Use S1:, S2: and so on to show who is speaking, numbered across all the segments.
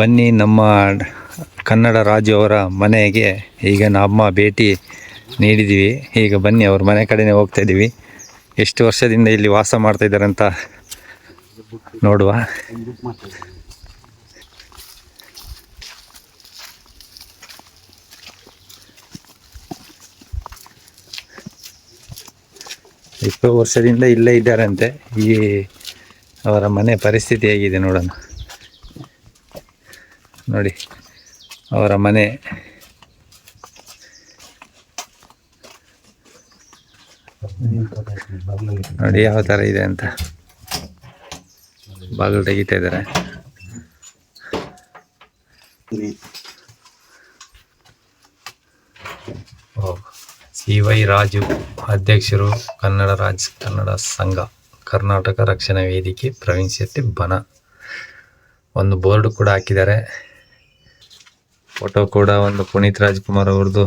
S1: ಬನ್ನಿ ನಮ್ಮ ಕನ್ನಡ ರಾಜು ಮನೆಗೆ. ಈಗ ನಮ್ಮ ಭೇಟಿ ನೀಡಿದ್ದೀವಿ ಈಗ ಬನ್ನಿ, ಅವ್ರ ಮನೆ ಕಡೆನೇ ಹೋಗ್ತಾ ಇದ್ದೀವಿ ಎಷ್ಟು ವರ್ಷದಿಂದ ಇಲ್ಲಿ ವಾಸ ಮಾಡ್ತಾ ಇದ್ದಾರೆ ಅಂತ ನೋಡುವ. ಇಪ್ಪತ್ತು ವರ್ಷದಿಂದ ಇಲ್ಲೇ ಇದ್ದಾರಂತೆ. ಈ ಅವರ ಮನೆ ಪರಿಸ್ಥಿತಿ ಹೇಗಿದೆ ನೋಡೋಣ. ನೋಡಿ, ಅವರ ಮನೆ. ನೋಡಿ ಯಾವ ಥರ ಇದೆ ಅಂತ. ಬಾಗಿಲು ತೆಗಿತಾ ಇದ್ದಾರೆ. ಸಿ ವೈ ರಾಜು, ಅಧ್ಯಕ್ಷರು, ಕನ್ನಡ ರಾಜ್, ಕನ್ನಡ ಸಂಘ, ಕರ್ನಾಟಕ ರಕ್ಷಣಾ ವೇದಿಕೆ, ಪ್ರವೀಣ್ ಶೆಟ್ಟಿ, ಬನ. ಒಂದು ಬೋರ್ಡ್ ಕೂಡ ಹಾಕಿದ್ದಾರೆ. ಫೋಟೋ ಕೂಡ ಒಂದು ಪುನೀತ್ ರಾಜ್ಕುಮಾರ್ ಅವ್ರದ್ದು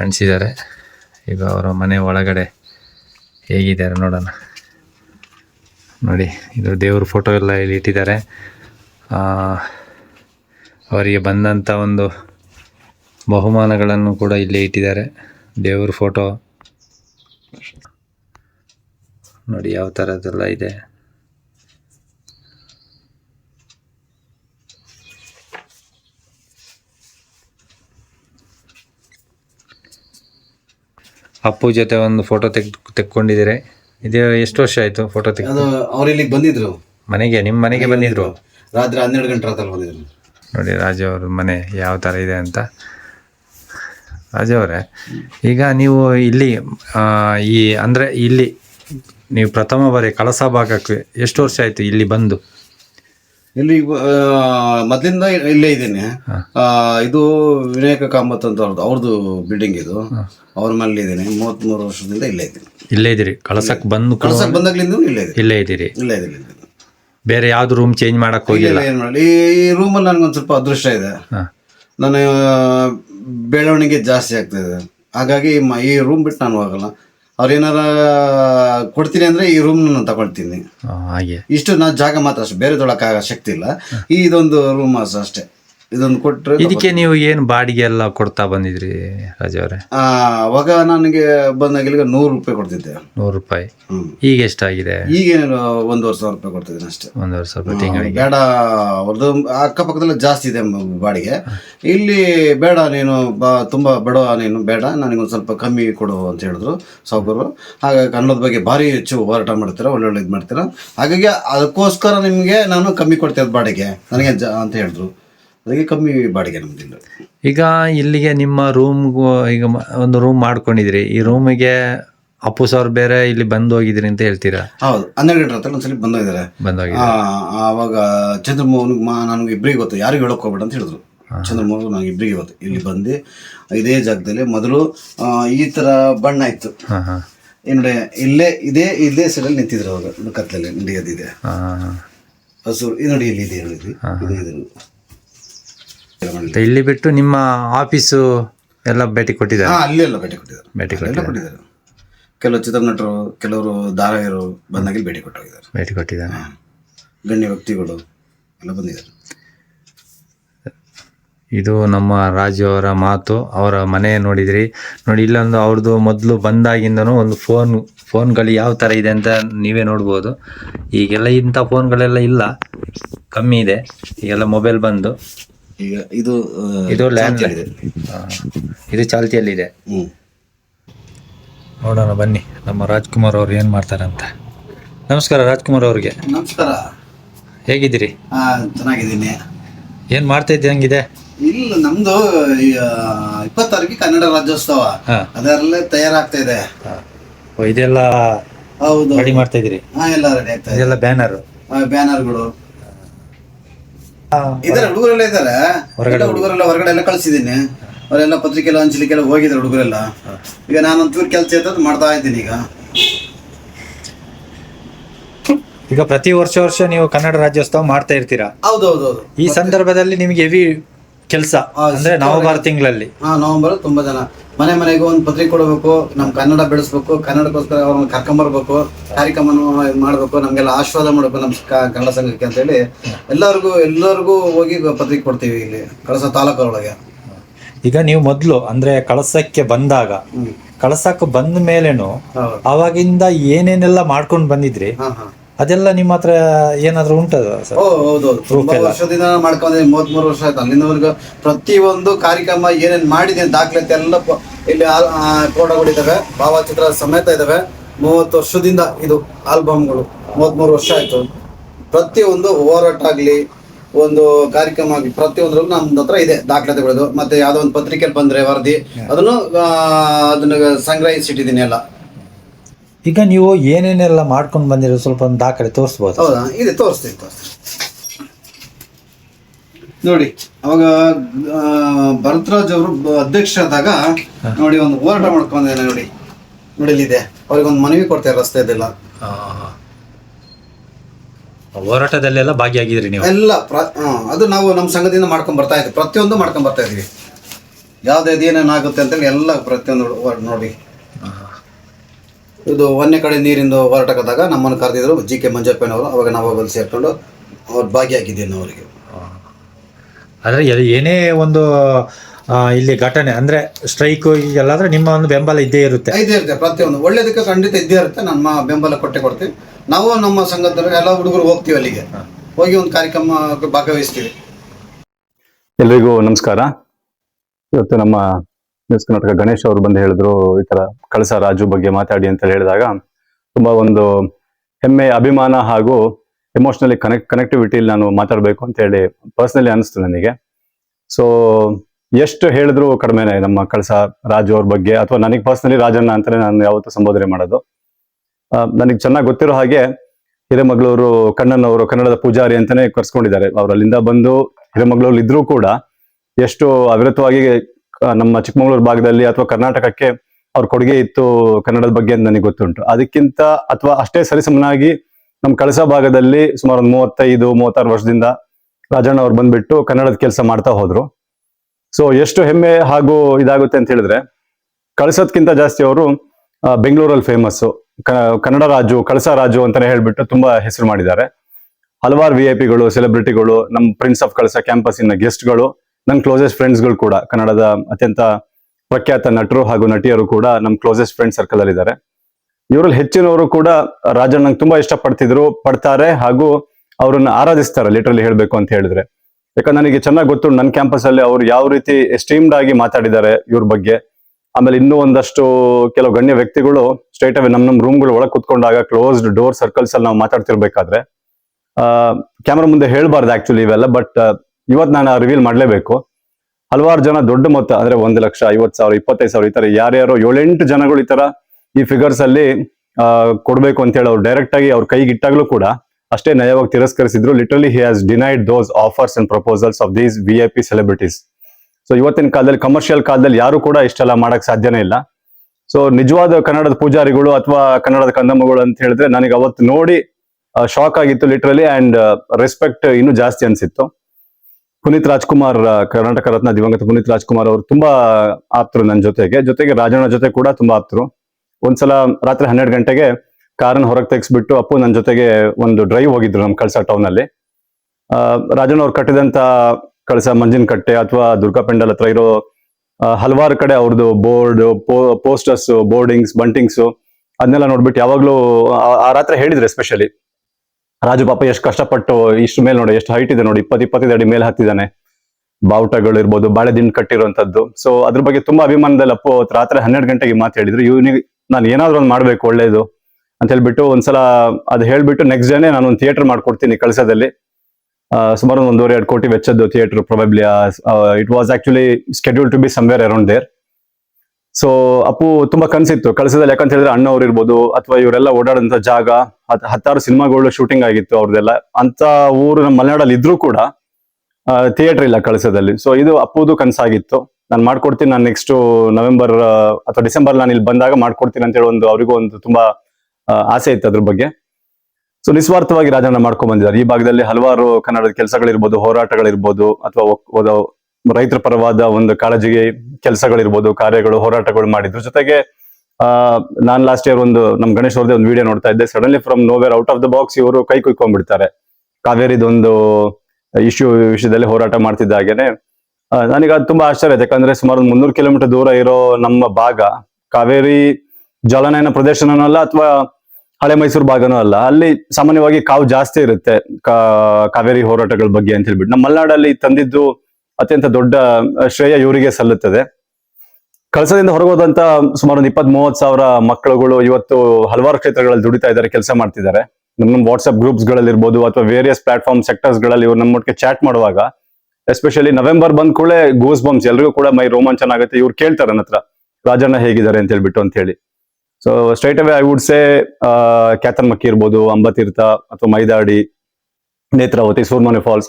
S1: ಅಂಟಿಸಿದ್ದಾರೆ. ಈಗ ಅವರ ಮನೆ ಒಳಗಡೆ ಹೇಗಿದ್ದಾರೆ ನೋಡೋಣ. ನೋಡಿ, ಇದು ದೇವ್ರ ಫೋಟೋ ಎಲ್ಲ ಇಲ್ಲಿ ಇಟ್ಟಿದ್ದಾರೆ. ಅವರಿಗೆ ಬಂದಂಥ ಒಂದು ಬಹುಮಾನಗಳನ್ನು ಕೂಡ ಇಲ್ಲಿ ಇಟ್ಟಿದ್ದಾರೆ. ದೇವ್ರ ಫೋಟೋ ನೋಡಿ, ಯಾವ ಥರದ್ದೆಲ್ಲ ಇದೆ. ಅಪ್ಪು ಜೊತೆ ಒಂದು ಫೋಟೋ ತೆಗ್ ತೆಕ್ಕೊಂಡಿದ್ದೀರಿ. ಇದು ಎಷ್ಟು ವರ್ಷ ಆಯಿತು ಫೋಟೋ ತೆಗ್
S2: ಅದು ಅವ್ರು ಇಲ್ಲಿಗೆ ಬಂದಿದ್ರು.
S1: ಮನೆಗೆ ನಿಮ್ಮ ಮನೆಗೆ ಬಂದಿದ್ರು?
S2: ರಾತ್ರಿ ಹನ್ನೆರಡು ಗಂಟೆ ರಾತ್ರಿ ಬಂದಿದ್ರು.
S1: ನೋಡಿ ರಾಜ ಅವ್ರ ಮನೆ ಯಾವ ಥರ ಇದೆ ಅಂತ. ರಾಜು ಅವರೇ ಈಗ ನೀವು ಇಲ್ಲಿ ಆ, ಈ ಅಂದರೆ ಇಲ್ಲಿ ನೀವು ಪ್ರಥಮ ಬಾರಿ ಕಳಸ ಭಾಗಕ್ಕೆ ಎಷ್ಟು ವರ್ಷ ಆಯಿತು ಇಲ್ಲಿ ಬಂದು?
S2: ಇಲ್ಲಿ ಮೊದಲಿಂದ ಇಲ್ಲೇ ಇದ್ದೀನಿ. ಆ, ಇದು ವಿನಾಯಕ ಕಾಮತ್ ಅಂತ ಅವ್ರದ್ದು ಅವ್ರದ್ದು ಬಿಲ್ಡಿಂಗ್ ಇದು. ಅವ್ರ ಮನೇಲಿ ಇದ್ದೀನಿ. ಮೂವತ್ಮೂರು ವರ್ಷದಿಂದ ಇಲ್ಲೇ ಇದ್ದೀನಿ.
S1: ಇಲ್ಲೇ ಇದ್ದೀರಿ? ಕಳಸಕ್ಕೆ ಬಂದು ಕಳಸಕ್
S2: ಕಳ್ಸಕ್ ಬಂದಾಗ್ಲಿಂದ ಇಲ್ಲೇ ಇದ್ದೀನಿ.
S1: ಇಲ್ಲೇ ಇದ್ದೀರಿ?
S2: ಇಲ್ಲೇ ಇದ್ದೀನಿ
S1: ಬೇರೆ ಯಾವ್ದು ರೂಮ್ ಚೇಂಜ್ ಮಾಡಕ್ ಹೋಗಿಲ್ಲ?
S2: ಏನು ಮಾಡಿ ಈ ರೂಮಲ್ಲಿ ನನಗೊಂದು ಸ್ವಲ್ಪ ಅದೃಷ್ಟ ಇದೆ. ನಾನು ಬೆಳವಣಿಗೆ ಜಾಸ್ತಿ ಆಗ್ತಾ ಇದೆ. ಹಾಗಾಗಿ ಈ ರೂಮ್ ಬಿಟ್ಟು ನಾನು ಹೋಗಲ್ಲ. ಅವ್ರು ಏನಾರ ಕೊಡ್ತೀನಿ ಅಂದ್ರೆ ಈ ರೂಮ್ ನಾನು ತಗೊಳ್ತೀನಿ.
S1: ಹಾಗೆ.
S2: ಇಷ್ಟು ನಾ ಜಾಗ ಮಾತ್ರ ಅಷ್ಟೇ. ಬೇರೆ ತೊಳಕಾಗ ಶಕ್ತಿ ಇಲ್ಲ. ಈ ಇದೊಂದು ರೂಮ್ ಅಷ್ಟೇ. ಇದೊಂದು ಕೊಟ್ಟರೆ
S1: ಇದಕ್ಕೆ ನೀವು ಏನು ಬಾಡಿಗೆ ಎಲ್ಲ ಕೊಡ್ತಾ ಬಂದಿದ್ರಿ
S2: ರಾಜವರೇ ಅವಾಗ ನನಗೆ ಬಂದಾಗ ಇಲ್ಲಿಗೆ ನೂರು ರೂಪಾಯಿ ಕೊಡ್ತಿದ್ದೆ.
S1: ನೂರು ರೂಪಾಯಿ. ಈಗ ಎಷ್ಟಾಗಿದೆ?
S2: ಈಗೇನು ಒಂದೂವರೆ ಸಾವಿರ ರೂಪಾಯಿ ಕೊಡ್ತಿದ್ದೀನಿ ಅಷ್ಟೇ.
S1: ಒಂದೂವರೆ ಸಾವಿರ ತಿಂಗಳಿಗೆ.
S2: ಬೇಡ ಅವ್ರದ್ದು ಅಕ್ಕಪಕ್ಕದಲ್ಲ ಜಾಸ್ತಿ ಇದೆ ಬಾಡಿಗೆ. ಇಲ್ಲಿ ಬೇಡ ನೀನು ಬಾ ತುಂಬ ಬಡವ ನೀನು ಬೇಡ ನನಗೊಂದು ಸ್ವಲ್ಪ ಕಮ್ಮಿ ಕೊಡು ಅಂತ ಹೇಳಿದ್ರು ಸಾವುಕಾರರು ಹಾಗಾಗಿ ಕನ್ನಡದ ಬಗ್ಗೆ ಭಾರಿ ಹೆಚ್ಚು ಹೋರಾಟ ಮಾಡ್ತೀರಾ ಒಳ್ಳೊಳ್ಳೆ ಇದು ಮಾಡ್ತೀರಾ. ಹಾಗಾಗಿ ಅದಕ್ಕೋಸ್ಕರ ನಿಮಗೆ ನಾನು ಕಮ್ಮಿ ಕೊಡ್ತೇನೆ ಬಾಡಿಗೆ ನನಗೆ ಜ ಅಂತ ಹೇಳಿದ್ರು. ಅದಕ್ಕೆ ಕಮ್ಮಿ ಬಾಡಿಗೆ ನಮ್ದಿಲ್ಲ
S1: ಈಗ ಇಲ್ಲಿಗೆ ನಿಮ್ಮ ರೂಮ್ ಈಗ ಮ- ಒಂದು ರೂಮ್ ಮಾಡ್ಕೊಂಡಿದ್ರಿ ಈ ರೂಮಿಗೆ ಅಪ್ಪು ಸಾವಿರ ಬೇರೆ ಇಲ್ಲಿ ಬಂದು ಹೋಗಿದ್ರಿ ಅಂತ ಹೇಳ್ತೀರಾ?
S2: ಹೌದು ಹನ್ನೆರಡು ಗಂಟೆ ಹತ್ರ ಒಂದ್ಸಲಿ ಬಂದೋಗಿದ್ದಾರೆ ಬಂದು ಆವಾಗ ಚಂದ್ರಮೋಹನ್ ಮಾ ನನಗೆ ಇಬ್ಬರಿಗೆ ಗೊತ್ತು ಯಾರಿಗೂ ಹೇಳಕ್ ಹೋಗ್ಬೇಡ ಅಂತ ಹೇಳಿದ್ರು. ಚಂದ್ರಮೋಹನ್ ನನಗೆ ಇಬ್ಬರಿಗೆ ಗೊತ್ತು. ಇಲ್ಲಿ ಬಂದು ಇದೇ ಜಾಗದಲ್ಲಿ ಮೊದಲು ಆ, ಈ ಥರ ಬಣ್ಣ ಇತ್ತು.
S1: ಹಾಂ ಹಾಂ.
S2: ಈ ನೋಡಿ ಇಲ್ಲೇ ಇದೇ ಇದೇ ಸೈಡಲ್ಲಿ ನಿಂತಿದ್ರು ಅವಾಗ ಕತ್ತಲಲ್ಲಿ ನಡೆಯೋದಿದೆ.
S1: ಹಾಂ
S2: ಹಸು ಇದು ನೋಡಿ ಇಲ್ಲಿ. ಇದೆ ಹೇಳಿದ್ವಿ ಇದು ಇದು.
S1: ಮತ್ತೆ ಇಲ್ಲಿ ಬಿಟ್ಟು ನಿಮ್ಮ ಆಫೀಸು ಎಲ್ಲ ಭೇಟಿ ಕೊಟ್ಟಿದ್ದಾರೆ?
S2: ಹಾ ಎಲ್ಲ ಭೇಟಿ ಕೊಟ್ಟಿದ್ದಾರೆ.
S1: ಭೇಟಿ
S2: ಎಲ್ಲ
S1: ಕೊಟ್ಟಿದ್ದಾರೆ.
S2: ಕೊಟ್ಟಿದ್ದಾರೆ. ಕೆಲವು ಚಿತ್ರನಟರು ಕೆಲವರು ಧಾರಾವಾಹಿರು ಬಂದಾಗಿ ಭೇಟಿ ಕೊಟ್ಟೋಗಿದ್ದಾರೆ.
S1: ಭೇಟಿ ಕೊಟ್ಟಿದ್ದಾರೆ.
S2: ಗಣ್ಯ ವ್ಯಕ್ತಿಗಳು ಎಲ್ಲ ಬಂದಿದ್ದಾರೆ.
S1: ಇದು ನಮ್ಮ ರಾಜು ಅವರ ಮಾತು ಅವರ ಮನೆ ನೋಡಿದ್ರಿ. ನೋಡಿ ಇಲ್ಲೊಂದು ಅವ್ರದ್ದು ಮೊದಲು ಬಂದಾಗಿಂದನೂ ಒಂದು ಫೋನ್ ಫೋನ್ಗಳು ಯಾವ ಥರ ಇದೆ ಅಂತ ನೀವೇ ನೋಡ್ಬೋದು. ಈಗೆಲ್ಲ ಇಂಥ ಫೋನ್ಗಳೆಲ್ಲ ಇಲ್ಲ. ಕಮ್ಮಿ ಇದೆ. ಈಗೆಲ್ಲ ಮೊಬೈಲ್ ಬಂದು.
S2: ಈಗ ಇದು
S1: ಇದು ಲ್ಯಾಂಡ್. ಇದು ಚಾಲ್ತಿಯಲ್ಲಿದೆ.
S2: ಹ್ಮ್.
S1: ನೋಡೋಣ ಬನ್ನಿ. ನಮ್ಮ ರಾಜ್ಕುಮಾರ್ ಅವ್ರು ಏನು ಮಾಡ್ತಾರೆ ಅಂತ. ನಮಸ್ಕಾರ ರಾಜ್ಕುಮಾರ್ ಅವ್ರಿಗೆ.
S2: ನಮಸ್ಕಾರ.
S1: ಹೇಗಿದ್ದೀರಿ?
S2: ಆ, ಚೆನ್ನಾಗಿದ್ದೀನಿ.
S1: ಏನು ಮಾಡ್ತಾ ಇದ್ದಂಗಿದೆ
S2: ಇಲ್ಲ ನಮ್ದು ಇಪ್ಪತ್ತಾರಿಗೆ ಇಪ್ಪತ್ತಾರಕ್ಕೆ ಕನ್ನಡ ರಾಜ್ಯೋತ್ಸವ.
S1: ಹಾಂ.
S2: ಅದರಲ್ಲೇ ತಯಾರಾಗ್ತಾ ಇದೆ.
S1: ಇದೆಲ್ಲ
S2: ಹೌದು.
S1: ರೆಡಿ ಮಾಡ್ತಾ ಇದ್ದೀರಿ?
S2: ಹಾ ಎಲ್ಲ ರೆಡಿ ಆಗ್ತಾ ಇದೆ.
S1: ಇದೆಲ್ಲ ಬ್ಯಾನರ್
S2: ಬ್ಯಾನರ್ಗಳು ಇದಾರೆ ಹುಡುಗರೆಲ್ಲ ಇದ್ದಾರೆ ಹೊರಗಡೆ ಹುಡುಗರೆಲ್ಲ ಹೊರಗಡೆ ಎಲ್ಲ ಕಳ್ಸಿದ್ದೀನಿ. ಅವರೆಲ್ಲ ಪತ್ರಿಕೆ ಎಲ್ಲ ಹಂಚಲಿಕ್ಕೆಲ್ಲ ಹೋಗಿದ್ದಾರೆ ಹುಡುಗರೆಲ್ಲ. ಈಗ ನಾನು ಒಂಚೂರು ಕೆಲಸ ಇದ್ದದ್ದು ಮಾಡ್ತಾ ಇದ್ದೀನಿ ಈಗ.
S1: ಈಗ ಪ್ರತಿ ವರ್ಷ ವರ್ಷ ನೀವು ಕನ್ನಡ ರಾಜ್ಯೋತ್ಸವ ಮಾಡ್ತಾ ಇರ್ತೀರಾ?
S2: ಹೌದು ಹೌದು ಹೌದು
S1: ಈ ಸಂದರ್ಭದಲ್ಲಿ ನಿಮಗೆ ಹೆವಿ ಕೆಲಸ. ಅಂದ್ರೆ ನವೆಂಬರ್ ತಿಂಗಳಲ್ಲಿ.
S2: ಹಾ ನವೆಂಬರ್ ತುಂಬಾ ಜನ. ಮನೆ ಮನೆಗೆ ಒಂದು ಪತ್ರಿಕೆ ಕೊಡಬೇಕು ನಮ್ಮ ಕನ್ನಡ ಬೆಳೆಸ್ಬೇಕು ಕನ್ನಡಕ್ಕೋಸ್ಕರ ಅವ್ರನ್ನ ಕರ್ಕೊಂಬರ್ಬೇಕು ಕಾರ್ಯಕ್ರಮ ಮಾಡಬೇಕು ನಮ್ಗೆಲ್ಲ ಆಶೀರ್ವಾದ ಮಾಡಬೇಕು ನಮ್ಮ ಕನ್ನಡ ಸಂಘಕ್ಕೆ ಅಂತ ಹೇಳಿ ಎಲ್ಲರಿಗೂ ಎಲ್ಲರಿಗೂ ಹೋಗಿ ಪತ್ರಿಕೆ ಕೊಡ್ತೀವಿ ಇಲ್ಲಿ ಕಳಸ ತಾಲೂಕರೊಳಗೆ.
S1: ಈಗ ನೀವು ಮೊದಲು ಅಂದ್ರೆ ಕಳಸಕ್ಕೆ ಬಂದಾಗ ಕಳಸಕ್ಕೆ ಬಂದ ಮೇಲೇನು ಅವಾಗಿಂದ ಏನೇನೆಲ್ಲ ಮಾಡ್ಕೊಂಡು ಬಂದಿದ್ರಿ
S2: ಹಾ ಹಾ.
S1: ಅದೆಲ್ಲ ನಿಮ್ಮ ಹತ್ರ ಏನಾದ್ರು ಉಂಟದ ಸರ್?
S2: ಓ ಹೌದು ತುಂಬಾ ವರ್ಷದಿಂದ ಮಾಡ್ಕೊಂಡಿದ್ದೀನಿ ಮೂವತ್ಮೂರು ವರ್ಷ ಆಯ್ತು. ಅಲ್ಲಿಂದವರೆಗೂ ಪ್ರತಿಯೊಂದು ಕಾರ್ಯಕ್ರಮ ಏನೇನ್ ಮಾಡಿದೆ ದಾಖಲಾತಿ ಎಲ್ಲ ಪ- ಇಲ್ಲಿ ಕೋಡಗಳಿದ್ದಾವೆ ಭಾವಚಿತ್ರ ಸಮೇತ ಇದಾವೆ. ಮೂವತ್ತು ವರ್ಷದಿಂದ ಇದು ಆಲ್ಬಮ್ಗಳು. ಮೂವತ್ಮೂರು ವರ್ಷ ಆಯ್ತು. ಪ್ರತಿಯೊಂದು ಹೋರಾಟ ಆಗ್ಲಿ ಒಂದು ಕಾರ್ಯಕ್ರಮ ಆಗಲಿ ಪ್ರತಿಯೊಂದ್ರಲ್ಲೂ ನಮ್ದ ಹತ್ರ ಇದೆ ದಾಖಲಾತಿಗಳದು. ಮತ್ತೆ ಯಾವ್ದೋ ಒಂದು ಪತ್ರಿಕೆ ಬಂದ್ರೆ ವರದಿ ಅದನ್ನು ಆ, ಅದನ್ನ ಸಂಗ್ರಹಿಸಿಟ್ಟಿದ್ದೀನಿ ಎಲ್ಲ.
S1: ಈಗ ನೀವು ಏನೇನೆಲ್ಲ ಮಾಡ್ಕೊಂಡು ಬಂದಿರೋ ಸ್ವಲ್ಪ ಒಂದು ದಾಖಲೆ ತೋರಿಸ್ಬೋದು.
S2: ಹೌದಾ? ಇದೆ ತೋರಿಸ್ತೀನಿ ತೋರಿಸ್ತೀನಿ. ನೋಡಿ ಅವಾಗ ಭರತರಾಜ್ ಅವರು ಅಧ್ಯಕ್ಷರಾದಾಗ ನೋಡಿ ಒಂದು ಹೋರಾಟ ಮಾಡ್ಕೊಂಡೆ ನೋಡಿ ನೋಡಿ. ಇಲ್ಲಿದೆ ಅವ್ರಿಗೆ ಒಂದು ಮನವಿ ಕೊಡ್ತಾರೆ ರಸ್ತೆದೆಲ್ಲ
S1: ಹೋರಾಟದಲ್ಲೆಲ್ಲ ಭಾಗಿಯಾಗಿದ್ರಿ ನೀವು?
S2: ಎಲ್ಲ ಪ್ರ ಅದು ನಾವು ನಮ್ಮ ಸಂಘದಿಂದ ಮಾಡ್ಕೊಂಡ್ ಬರ್ತಾ ಇದ್ವಿ. ಪ್ರತಿಯೊಂದು ಮಾಡ್ಕೊಂಡ್ ಬರ್ತಾ ಇದ್ವಿ. ಯಾವ್ದು ಏನೇನಾಗುತ್ತೆ ಅಂತೇಳಿ ಎಲ್ಲ ಪ್ರತಿಯೊಂದು ನೋಡಿ. ಇದು ಒಂದೇ ಕಡೆ ನೀರಿಂದು ಹೊರಟಕದಾಗ ನಮ್ಮನ್ನು ಕರೆದಿದ್ರು ಜಿ ಕೆ ಮಂಜಪ್ಪನವರು. ಅವಾಗ ನಾವು ಅಲ್ಲಿ ಸೇರ್ಕೊಂಡು ಅವ್ರು ಭಾಗಿಯಾಗಿದ್ದೀನಿ ಅವರಿಗೆ.
S1: ಆದ್ರೆ ಎಲ್ಲಿ ಏನೇ ಒಂದು ಆ, ಇಲ್ಲಿ ಘಟನೆ ಅಂದ್ರೆ ಸ್ಟ್ರೈಕ್ ಈಗೆಲ್ಲಾದ್ರೆ ನಿಮ್ಮ ಒಂದು ಬೆಂಬಲ ಇದ್ದೇ ಇರುತ್ತೆ.
S2: ಇದೇ ಇರುತ್ತೆ ಪ್ರತಿಯೊಂದು. ಒಳ್ಳೇದಕ್ಕೆ ಖಂಡಿತ ಇದ್ದೇ ಇರುತ್ತೆ ನಮ್ಮ ಬೆಂಬಲ ಕೊಟ್ಟೆ ಕೊಡ್ತೀವಿ. ನಾವು ನಮ್ಮ ಸಂಘದವರು ಎಲ್ಲ ಹುಡುಗರು ಹೋಗ್ತೀವಿ ಅಲ್ಲಿಗೆ. ಹೋಗಿ ಒಂದು ಕಾರ್ಯಕ್ರಮ ಭಾಗವಹಿಸ್ತೀವಿ.
S3: ಎಲ್ರಿಗೂ ನಮಸ್ಕಾರ. ಇವತ್ತು ನಮ್ಮ ನ್ಯೂಸ್ ಕರ್ನಾಟಕ ಗಣೇಶ್ ಅವರು ಬಂದು ಹೇಳಿದ್ರು, ಈ ತರ ಕಳಸ ರಾಜು ಬಗ್ಗೆ ಮಾತಾಡಿ ಅಂತ ಹೇಳಿದಾಗ ತುಂಬಾ ಒಂದು ಹೆಮ್ಮೆ, ಅಭಿಮಾನ ಹಾಗೂ ಎಮೋಷನಲಿ ಕನೆಕ್ಟ್ ಕನೆಕ್ಟಿವಿಟಿಲಿ ನಾನು ಮಾತಾಡಬೇಕು ಅಂತ ಹೇಳಿ ಪರ್ಸನಲಿ ಅನಿಸ್ತು ನನಗೆ. ಸೊ ಎಷ್ಟು ಹೇಳಿದ್ರು ಕಡಿಮೆನೆ ನಮ್ಮ ಕಳಸ ರಾಜು ಅವ್ರ ಬಗ್ಗೆ, ಅಥವಾ ನನಗೆ ಪರ್ಸನಲಿ ರಾಜಣ್ಣ ಅಂತಾನೆ ನಾನು ಯಾವತ್ತೂ ಸಂಬೋಧನೆ ಮಾಡೋದು. ನನಗೆ ಚೆನ್ನಾಗಿ ಗೊತ್ತಿರೋ ಹಾಗೆ ಹಿರೇಮಗಳೂರು ಕಣ್ಣನವರು, ಕನ್ನಡದ ಪೂಜಾರಿ ಅಂತಾನೆ ಕರ್ಸ್ಕೊಂಡಿದ್ದಾರೆ. ಅವ್ರು ಅಲ್ಲಿಂದ ಬಂದು ಹಿರೇಮಗಳೂರು ಇದ್ರೂ ಕೂಡ ಎಷ್ಟು ಅವಿರತವಾಗಿ ನಮ್ಮ ಚಿಕ್ಕಮಗಳೂರು ಭಾಗದಲ್ಲಿ ಅಥವಾ ಕರ್ನಾಟಕಕ್ಕೆ ಅವ್ರ ಕೊಡುಗೆ ಇತ್ತು ಕನ್ನಡದ ಬಗ್ಗೆ ಅಂತ ನನಗೆ ಗೊತ್ತುಂಟು. ಅದಕ್ಕಿಂತ ಅಥವಾ ಅಷ್ಟೇ ಸರಿಸಮನಾಗಿ ನಮ್ಮ ಕಳಸ ಭಾಗದಲ್ಲಿ ಸುಮಾರು ಒಂದು ಮೂವತ್ತೈದು, ಮೂವತ್ತಾರು ವರ್ಷದಿಂದ ರಾಜಣ್ಣ ಅವ್ರು ಬಂದ್ಬಿಟ್ಟು ಕನ್ನಡದ ಕೆಲಸ ಮಾಡ್ತಾ ಹೋದ್ರು. ಸೊ ಎಷ್ಟು ಹೆಮ್ಮೆ ಹಾಗೂ ಇದಾಗುತ್ತೆ ಅಂತ ಹೇಳಿದ್ರೆ, ಕಳಸದ್ಕಿಂತ ಜಾಸ್ತಿ ಅವರು ಬೆಂಗಳೂರಲ್ಲಿ ಫೇಮಸ್ಸು ಕನ್ನಡ ರಾಜು, ಕಳಸ ರಾಜು ಅಂತಾನೆ ಹೇಳ್ಬಿಟ್ಟು ತುಂಬಾ ಹೆಸರು ಮಾಡಿದ್ದಾರೆ. ಹಲವಾರು ವಿ ಐ ಪಿಗಳು ಸೆಲೆಬ್ರಿಟಿಗಳು ನಮ್ಮ ಪ್ರಿನ್ಸ್ ಆಫ್ ಕಳಸ ಕ್ಯಾಂಪಸ್ಸಿನ ಗೆಸ್ಟ್ಗಳು ನನ್ನ ಕ್ಲೋಸೆಸ್ಟ್ ಫ್ರೆಂಡ್ಸ್ಗಳು ಕೂಡ, ಕನ್ನಡದ ಅತ್ಯಂತ ಪ್ರಖ್ಯಾತ ನಟರು ಹಾಗೂ ನಟಿಯರು ಕೂಡ ನಮ್ಮ ಕ್ಲೋಸೆಸ್ಟ್ ಫ್ರೆಂಡ್ ಸರ್ಕಲ್ ಅಲ್ಲಿ ಇದ್ದಾರೆ ಇವರಲ್ಲಿ ಹೆಚ್ಚಿನವರು ಕೂಡ ರಾಜಣ್ಣಂಗೆ ತುಂಬಾ ಇಷ್ಟಪಡ್ತಿದ್ರು, ಪಡ್ತಾರೆ ಹಾಗೂ ಅವ್ರನ್ನ ಆರಾಧಿಸ್ತಾರೆ ಲಿಟ್ರಲಿ ಹೇಳಬೇಕು ಅಂತ ಹೇಳಿದ್ರೆ. ಯಾಕಂದ್ರೆ ನನಗೆ ಚೆನ್ನಾಗಿ ಗೊತ್ತು ನನ್ನ ಕ್ಯಾಂಪಸ್ ಅಲ್ಲಿ ಅವ್ರು ಯಾವ ರೀತಿ ಎಸ್ಟೀಮ್ಡ್ ಆಗಿ ಮಾತಾಡಿದ್ದಾರೆ ಇವ್ರ ಬಗ್ಗೆ. ಆಮೇಲೆ ಇನ್ನೂ ಒಂದಷ್ಟು ಕೆಲವು ಗಣ್ಯ ವ್ಯಕ್ತಿಗಳು ಸ್ಟ್ರೈಟ್ ಅವೇ ನಮ್ಮ ನಮ್ಮ ರೂಮ್ಗಳು ಒಳಗೆ ಕುತ್ಕೊಂಡಾಗ ಕ್ಲೋಸ್ಡ್ ಡೋರ್ ಸರ್ಕಲ್ಸ್ ಅಲ್ಲಿ ನಾವು ಮಾತಾಡ್ತಿರ್ಬೇಕಾದ್ರೆ ಕ್ಯಾಮ್ರಾ ಮುಂದೆ ಹೇಳ್ಬಾರ್ದು ಆಕ್ಚುಲಿ ಇವೆಲ್ಲ ಬಟ್ ಇವತ್ತು ನಾನು ರಿವೀಲ್ ಮಾಡಲೇಬೇಕು. ಹಲವಾರು ಜನ ದೊಡ್ಡ ಮೊತ್ತ, ಅಂದ್ರೆ ಒಂದು ಲಕ್ಷ, ಐವತ್ತು ಸಾವಿರ, ಇಪ್ಪತ್ತೈದು ಸಾವಿರ ಈ ತರ ಯಾರ್ಯಾರೋ ಏಳೆಂಟು ಜನಗಳು ಈ ತರ ಈ ಫಿಗರ್ಸ್ ಅಲ್ಲಿ ಕೊಡ್ಬೇಕು ಅಂತ ಹೇಳಿ ಅವ್ರು ಡೈರೆಕ್ಟ್ ಆಗಿ ಅವ್ರ ಕೈಗೆ ಕೂಡ ಅಷ್ಟೇ ನಯವಾಗಿ ತಿರಸ್ಕರಿಸಿದ್ರು. Literally he has denied those offers and proposals of these V I P celebrities so ಇವತ್ತಿನ ಕಾಲದಲ್ಲಿ ಕಮರ್ಷಿಯಲ್ ಕಾಲದಲ್ಲಿ ಯಾರು ಕೂಡ ಇಷ್ಟೆಲ್ಲ ಮಾಡಕ್ ಸಾಧ್ಯನೇ ಇಲ್ಲ. ಸೊ ನಿಜವಾದ ಕನ್ನಡದ ಪೂಜಾರಿಗಳು ಅಥವಾ ಕನ್ನಡದ ಕಂದಮ್ಮಗಳು ಅಂತ ಹೇಳಿದ್ರೆ ನನಗೆ ಅವತ್ತು ನೋಡಿ ಶಾಕ್ ಆಗಿತ್ತು ಲಿಟ್ರಲಿ ಅಂಡ್ ರೆಸ್ಪೆಕ್ಟ್ ಇನ್ನೂ ಜಾಸ್ತಿ ಅನ್ಸಿತ್ತು. ಪುನೀತ್ ರಾಜ್ಕುಮಾರ್ ಕರ್ನಾಟಕ ರತ್ನ ದಿವಂಗತ ಪುನೀತ್ ರಾಜ್ಕುಮಾರ್ ಅವರು ತುಂಬಾ ಆಪ್ತರು ನನ್ನ ಜೊತೆಗೆ. ಜೊತೆಗೆ ರಾಜಣ್ಣ ಜೊತೆ ಕೂಡ ತುಂಬಾ ಆಪ್ತರು. ಒಂದ್ಸಲ ರಾತ್ರಿ ಹನ್ನೆರಡು ಗಂಟೆಗೆ ಕಾರನ್ನು ಹೊರಗೆ ತೆಗೆಸ್ಬಿಟ್ಟು ಅಪ್ಪು ನನ್ನ ಜೊತೆಗೆ ಒಂದು ಡ್ರೈವ್ ಹೋಗಿದ್ರು ನಮ್ಮ ಕಳಸ ಟೌನ್ ಅಲ್ಲಿ. ರಾಜಣ್ಣ ಅವ್ರು ಕಟ್ಟಿದಂತ ಕಳಸ ಮಂಜಿನ ಕಟ್ಟೆ ಅಥವಾ ದುರ್ಗಾ ಪೆಂಡಲ್ ಹತ್ರ ಇರೋ ಹಲವಾರು ಕಡೆ ಅವ್ರದ್ದು ಬೋರ್ಡ್ ಪೋಸ್ಟರ್ಸ್ ಬೋರ್ಡಿಂಗ್ಸ್ ಬಂಟಿಂಗ್ಸ್ ಅದನ್ನೆಲ್ಲ ನೋಡ್ಬಿಟ್ಟು ಯಾವಾಗ್ಲೂ ಆ ರಾತ್ರಿ ಹೇಳಿದ್ರೆ ಎಸ್ಪೆಷಲಿ ರಾಜು ಪಾಪ ಎಷ್ಟು ಕಷ್ಟಪಟ್ಟು ಇಷ್ಟು ಮೇಲೆ ನೋಡಿ, ಎಷ್ಟು ಹೈಟ್ ಇದೆ ನೋಡಿ ಇಪ್ಪತ್ತು ಇಪ್ಪತ್ತೈದು ಅಡಿ ಮೇಲೆ ಹತ್ತಿದ್ದಾನೆ ಬಾವುಟಗಳು ಇರ್ಬೋದು, ಬಾಳೆ ದಿಂಡು ಕಟ್ಟಿರುವಂತದ್ದು ಸೊ ಅದ್ರ ಬಗ್ಗೆ ತುಂಬಾ ಅಭಿಮಾನದಲ್ಲಿ ಅಪ್ಪು ರಾತ್ರಿ ಹನ್ನೆರಡು ಗಂಟೆಗೆ ಮಾತು ಹೇಳಿದ್ರು. ಇವನಿಗೆ ನಾನು ಏನಾದ್ರು ಒಂದು ಮಾಡ್ಬೇಕು, ಒಳ್ಳೇದು. ಅಂತ ಹೇಳ್ಬಿಟ್ಟು ಒಂದ್ಸಲ ಅದು ಹೇಳ್ಬಿಟ್ಟು ನೆಕ್ಸ್ಟ್ ಡೇನೆ ನಾನು ಒಂದು ಥಿಯೇಟರ್ ಮಾಡ್ಕೊಡ್ತೀನಿ ಕಳಸದಲ್ಲಿ. ಸುಮಾರು ಒಂದು ಒಂದೂವರೆ ಎರಡು ಕೋಟಿ ವೆಚ್ಚದ್ದು theatre probably it was actually schedule to be somewhere around there so Appu ತುಂಬಾ ಕನ್ಸಿತ್ತು. ಕಳಸದಲ್ಲಿ, ಯಾಕಂತ ಹೇಳಿದ್ರೆ ಅಣ್ಣವ್ರು ಇರ್ಬೋದು, ಅಥವಾ ಇವರೆಲ್ಲ ಓಡಾಡಂತ ಜಾಗ, ಹತ್- ಹತ್ತಾರು ಸಿನಿಮಾಗಳು ಶೂಟಿಂಗ್ ಆಗಿತ್ತು ಅವ್ರದ್ದೆಲ್ಲ. ಅಂತ ಊರು ನಮ್ಮ ಮಲೆನಾಡಲ್ಲಿ ಇದ್ರೂ ಕೂಡ ಥಿಯೇಟರ್ ಇಲ್ಲ ಕಳಸದಲ್ಲಿ. ಸೊ ಇದು ಅಪ್ಪುದು ಕನಸಾಗಿತ್ತು. ನಾನು ಮಾಡ್ಕೊಡ್ತೀನಿ, ನಾನು ನೆಕ್ಸ್ಟ್ ನವೆಂಬರ್ ಅಥವಾ ಡಿಸೆಂಬರ್ ನಾನು ಇಲ್ಲಿ ಬಂದಾಗ ಮಾಡ್ಕೊಡ್ತೀನಿ ಅಂತ ಹೇಳಿ ಒಂದು, ಅವರಿಗೂ ಒಂದು ತುಂಬಾ ಆಸೆ ಇತ್ತು ಅದ್ರ ಬಗ್ಗೆ. ಸೊ ನಿಸ್ವಾರ್ಥವಾಗಿ ರಾಜಣ್ಣ ಮಾಡ್ಕೊಂಡ್ ಬಂದಿದ್ದಾರೆ. ಈ ಭಾಗದಲ್ಲಿ ಹಲವಾರು ಕನ್ನಡದ ಕೆಲಸಗಳಿರ್ಬೋದು, ಹೋರಾಟಗಳಿರ್ಬೋದು, ಅಥವಾ ರೈತರ ಪರವಾದ ಒಂದು ಕಾಳಜಿಗೆ ಕೆಲಸಗಳಿರ್ಬೋದು, ಕಾರ್ಯಗಳು, ಹೋರಾಟಗಳು ಮಾಡಿದ್ರು ಜೊತೆಗೆ, ಆ, ನಾನ್ ಲಾಸ್ಟ್ ಇಯರ್ ಒಂದು ನಮ್ ಗಣೇಶ್ ಅವ್ರದ್ದೇ ಒಂದು ವಿಡಿಯೋ ನೋಡ್ತಾ ಇದ್ದೆ. Suddenly from nowhere out of the box ಇವರು ಕೈ ಕುಯ್ಕೊಂಡ್ಬಿಡ್ತಾರೆ. ಕಾವೇರಿದೊಂದು ಇಶ್ಯೂ ವಿಷಯದಲ್ಲಿ ಹೋರಾಟ ಮಾಡ್ತಿದ್ದ ಹಾಗೇನೆ. ನನಗೆ ಅದು ತುಂಬಾ ಆಶ್ಚರ್ಯ ಆಯ್ತು. ಯಾಕಂದ್ರೆ ಸುಮಾರು ಒಂದು ಮುನ್ನೂರು ಕಿಲೋಮೀಟರ್ ದೂರ ಇರೋ ನಮ್ಮ ಭಾಗ, ಕಾವೇರಿ ಜಲನಯನ ಪ್ರದೇಶನೂ ಅಲ್ಲ ಅಥವಾ ಹಳೆ ಮೈಸೂರು ಭಾಗನೂ ಅಲ್ಲ. ಅಲ್ಲಿ ಸಾಮಾನ್ಯವಾಗಿ ಕಾವು ಜಾಸ್ತಿ ಇರುತ್ತೆ ಕಾವೇರಿ ಹೋರಾಟಗಳ ಬಗ್ಗೆ ಅಂತ ಹೇಳ್ಬಿಟ್ಟು. ನಮ್ಮ ಮಲೆನಾಡಲ್ಲಿ ತಂದಿದ್ದು ಅತ್ಯಂತ ದೊಡ್ಡ ಶ್ರೇಯ ಇವರಿಗೆ ಸಲ್ಲುತ್ತದೆ. ಕಳಸದಿಂದ ಹೊರಗೋದಂತ ಸುಮಾರು ಒಂದು ಇಪ್ಪತ್ತ್ ಮೂವತ್ತು ಸಾವಿರ ಮಕ್ಕಳುಗಳು ಇವತ್ತು ಹಲವಾರು ಕ್ಷೇತ್ರಗಳಲ್ಲಿ ದುಡಿತಾ ಇದ್ದಾರೆ, ಕೆಲಸ ಮಾಡ್ತಿದ್ದಾರೆ. ನಮ್ಮ ನಮ್ಮ ವಾಟ್ಸ್ಆಪ್ ಗ್ರೂಪ್ಸ್ಗಳಲ್ಲಿ ಇರ್ಬೋದು ಅಥವಾ ವೇರಿಯಸ್ ಪ್ಲಾಟ್ಫಾರ್ಮ್ ಸೆಕ್ಟರ್ಸ್ಗಳಲ್ಲಿ ಇವ್ರು ನಮ್ಮೊಟ್ಟಿಗೆ ಚಾಟ್ ಮಾಡುವಾಗ ಎಸ್ಪೆಷಲಿ ನವೆಂಬರ್ ಬಂದ್ ಕೂಡಲೇ ಗೂಸ್ ಬಂಪ್ಸ್ ಎಲ್ರಿಗೂ ಕೂಡ ಮೈ ರೋಮಾಂಚನ ಆಗುತ್ತೆ. ಇವ್ರು ಕೇಳ್ತಾರೆ ನನ್ನ ಹತ್ರ, ರಾಜಣ್ಣ ಹೇಗಿದ್ದಾರೆ? ಅಂತ ಹೇಳ್ಬಿಟ್ಟು ಅಂತ ಹೇಳಿ. So straight away I would say Kyatanmakki ಇರ್ಬೋದು, ಅಂಬತೀರ್ಥ ಅಥವಾ ಮೈದಾಡಿ, ನೇತ್ರಾವತಿ, ಸೂರ್ಮನೆ ಫಾಲ್ಸ್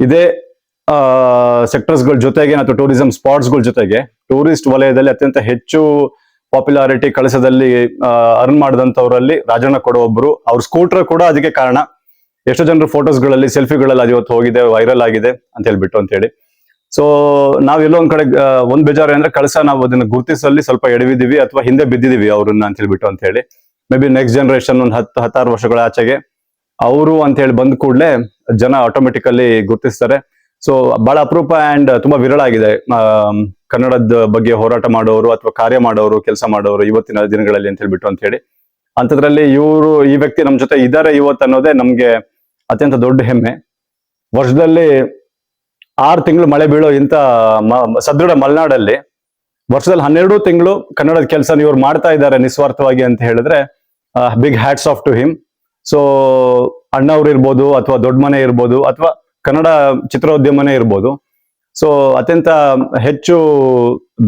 S3: ಇದೇ ಸೆಕ್ಟರ್ಸ್ಗಳ ಜೊತೆಗೆ ಅಥವಾ ಟೂರಿಸಂ ಸ್ಪಾಟ್ಸ್ಗಳ ಜೊತೆಗೆ ಟೂರಿಸ್ಟ್ ವಲಯದಲ್ಲಿ ಅತ್ಯಂತ ಹೆಚ್ಚು ಪಾಪ್ಯುಲಾರಿಟಿ ಕಳಸದಲ್ಲಿ ಅರ್ನ್ ಮಾಡಿದಂತವರಲ್ಲಿ ರಾಜಣ್ಣ ಕೊಡೋ ಒಬ್ರು. ಅವ್ರ ಸ್ಕೂಟರ್ ಕೂಡ ಅದಕ್ಕೆ ಕಾರಣ. ಎಷ್ಟೋ ಜನರು ಫೋಟೋಸ್ಗಳಲ್ಲಿ ಸೆಲ್ಫಿಗಳಲ್ಲಿ ಅದು ಇವತ್ತು ಹೋಗಿದೆ ವೈರಲ್ ಆಗಿದೆ ಅಂತ ಹೇಳ್ಬಿಟ್ಟು ಅಂತ ಹೇಳಿ. ಸೊ ನಾವ್ ಎಲ್ಲೋ ಒಂದ್ ಕಡೆ ಒಂದ್ ಬೇಜಾರು ಅಂದ್ರೆ ಕಳಸ ನಾವು ಅದನ್ನ ಗುರುತಿಸಲ್ಲಿ ಸ್ವಲ್ಪ ಎಡವಿದೀವಿ ಅಥವಾ ಹಿಂದೆ ಬಿದ್ದಿದೀವಿ ಅವ್ರನ್ನ ಅಂತ ಹೇಳ್ಬಿಟ್ಟು ಅಂತ ಹೇಳಿ. ಮೇ ಬಿ ನೆಕ್ಸ್ಟ್ ಜನರೇಷನ್ ಒಂದ್ ಹತ್ತು ಹತ್ತಾರು ವರ್ಷಗಳ ಆಚೆಗೆ. ಅವರು ಅಂತ ಹೇಳಿ ಬಂದ ಕೂಡಲೇ ಜನ ಆಟೋಮೆಟಿಕಲಿ ಗುರುತಿಸ್ತಾರೆ. ಸೊ ಬಹಳ ಅಪರೂಪ ಅಂಡ್ ತುಂಬಾ ವಿರಳ ಆಗಿದೆ. ಕನ್ನಡದ ಬಗ್ಗೆ ಹೋರಾಟ ಮಾಡೋರು ಅಥವಾ ಕಾರ್ಯ ಮಾಡೋರು, ಕೆಲಸ ಮಾಡೋರು ಇವತ್ತಿನ ದಿನಗಳಲ್ಲಿ ಅಂತ ಹೇಳ್ಬಿಟ್ಟು ಅಂತ ಹೇಳಿ. ಅಂಥದ್ರಲ್ಲಿ ಇವರು, ಈ ವ್ಯಕ್ತಿ ನಮ್ಮ ಜೊತೆ ಇದ್ದಾರೆ ಇವತ್ತು ಅನ್ನೋದೇ ನಮ್ಗೆ ಅತ್ಯಂತ ದೊಡ್ಡ ಹೆಮ್ಮೆ. ವರ್ಷದಲ್ಲಿ ಆರು ತಿಂಗಳು ಮಳೆ ಬೀಳೋ ಇಂಥ ಸದೃಢ ಮಲೆನಾಡಲ್ಲಿ ವರ್ಷದಲ್ಲಿ ಹನ್ನೆರಡು ತಿಂಗಳು ಕನ್ನಡದ ಕೆಲಸ ಇವ್ರು ಮಾಡ್ತಾ ಇದ್ದಾರೆ ನಿಸ್ವಾರ್ಥವಾಗಿ ಅಂತ ಹೇಳಿದ್ರೆ big hats off to him so ಅಣ್ಣವ್ರು ಇರ್ಬೋದು ಅಥವಾ ದೊಡ್ಡ ಮನೆ ಇರ್ಬೋದು ಅಥವಾ ಕನ್ನಡ ಚಿತ್ರೋದ್ಯಮನೇ ಇರ್ಬೋದು. ಸೊ ಅತ್ಯಂತ ಹೆಚ್ಚು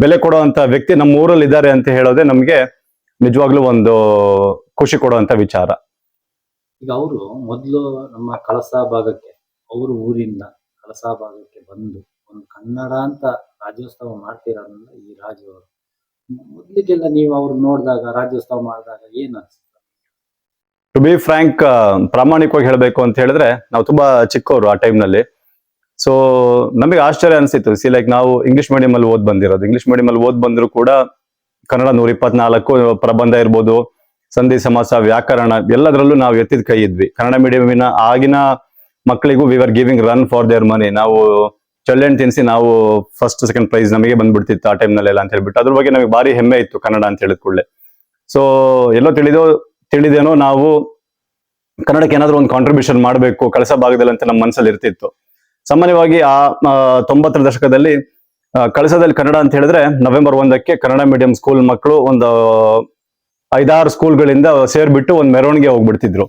S3: ಬೆಲೆ ಕೊಡುವಂತ ವ್ಯಕ್ತಿ ನಮ್ಮ ಊರಲ್ಲಿ ಇದ್ದಾರೆ ಅಂತ ಹೇಳೋದೇ ನಮ್ಗೆ ನಿಜವಾಗ್ಲೂ ಒಂದು ಖುಷಿ ಕೊಡುವಂತ ವಿಚಾರ.
S1: ಈಗ ಅವರು ಮೊದಲು ನಮ್ಮ ಕಳಸಾ ಭಾಗಕ್ಕೆ, ಅವರು ಊರಿಂದ ಕಳಸಾ ಭಾಗಕ್ಕೆ ಬಂದು ಒಂದು ಕನ್ನಡ ಅಂತ ರಾಜ್ಯೋತ್ಸವ ಮಾಡ್ತಿರೋದ್ರಿಂದ ಈ ರಾಜು ಅವರು ಮೊದ್ಲಿಗೆಲ್ಲ ನೀವು ಅವ್ರು ನೋಡಿದಾಗ, ರಾಜ್ಯೋತ್ಸವ ಮಾಡಿದಾಗ ಏನ್ ಅನ್ಸುತ್ತೆ?
S3: ಟು ಬಿ ಫ್ರಾಂಕ್ ಪ್ರಾಮಾಣಿಕವಾಗಿ ಹೇಳಬೇಕು ಅಂತ ಹೇಳಿದ್ರೆ ನಾವು ತುಂಬಾ ಚಿಕ್ಕವರು ಆ ಟೈಮ್ನಲ್ಲಿ ಸೊ ನಮಗೆ ಆಶ್ಚರ್ಯ ಅನಿಸಿತ್ತು. ಸಿ ಲೈಕ್ ನಾವು ಇಂಗ್ಲಿಷ್ ಮೀಡಿಯಂ ಅಲ್ಲಿ ಓದ್ ಬಂದಿರೋದು. ಇಂಗ್ಲಿಷ್ ಮೀಡಿಯಂ ಅಲ್ಲಿ ಓದ್ ಬಂದ್ರು ಕೂಡ ಕನ್ನಡ ನೂರ ಇಪ್ಪತ್ನಾಲ್ಕು ಪ್ರಬಂಧ ಇರ್ಬೋದು, ಸಂಧಿ, ಸಮಾಸ, ವ್ಯಾಕರಣ ಎಲ್ಲದರಲ್ಲೂ ನಾವು ಎತ್ತಿದ ಕೈ ಇದ್ವಿ. ಕನ್ನಡ ಮೀಡಿಯಂನ ಆಗಿನ ಮಕ್ಕಳಿಗೂ we are giving run for their money ನಾವು ಚಳ್ಳೆಣ್ಣು ತಿನ್ಸಿ ನಾವು ಫಸ್ಟ್ ಸೆಕೆಂಡ್ ಪ್ರೈಸ್ ನಮಗೆ ಬಂದ್ಬಿಡ್ತಿತ್ತು ಆ ಟೈಮ್ನಲ್ಲೆಲ್ಲ ಅಂತ ಹೇಳ್ಬಿಟ್ಟು. ಅದ್ರ ಬಗ್ಗೆ ನಮಗೆ ಭಾರಿ ಹೆಮ್ಮೆ ಇತ್ತು ಕನ್ನಡ ಅಂತ ಹೇಳಿದ ಕೂಡಲೇ. ಸೊ ಎಲ್ಲೋ ತಿಳಿದೋ ತಿಳಿದೇನೋ ನಾವು ಕನ್ನಡಕ್ಕೆ ಏನಾದ್ರು ಒಂದು ಕಾಂಟ್ರಿಬ್ಯೂಷನ್ ಮಾಡಬೇಕು, ಕಳಸ ಭಾಗದಲ್ಲಿ ಅಂತ ನಮ್ಮ ಮನಸ್ಸಲ್ಲಿ ಇರ್ತಿತ್ತು. ಸಾಮಾನ್ಯವಾಗಿ ಆ ತೊಂಬತ್ತರ ದಶಕದಲ್ಲಿ ಕಳಸದಲ್ಲಿ ಕನ್ನಡ ಅಂತ ಹೇಳಿದ್ರೆ ನವೆಂಬರ್ ಒಂದಕ್ಕೆ ಕನ್ನಡ ಮೀಡಿಯಂ ಸ್ಕೂಲ್ ಮಕ್ಕಳು ಒಂದು ಐದಾರು ಸ್ಕೂಲ್ಗಳಿಂದ ಸೇರ್ಬಿಟ್ಟು ಒಂದು ಮೆರವಣಿಗೆ ಹೋಗ್ಬಿಡ್ತಿದ್ರು.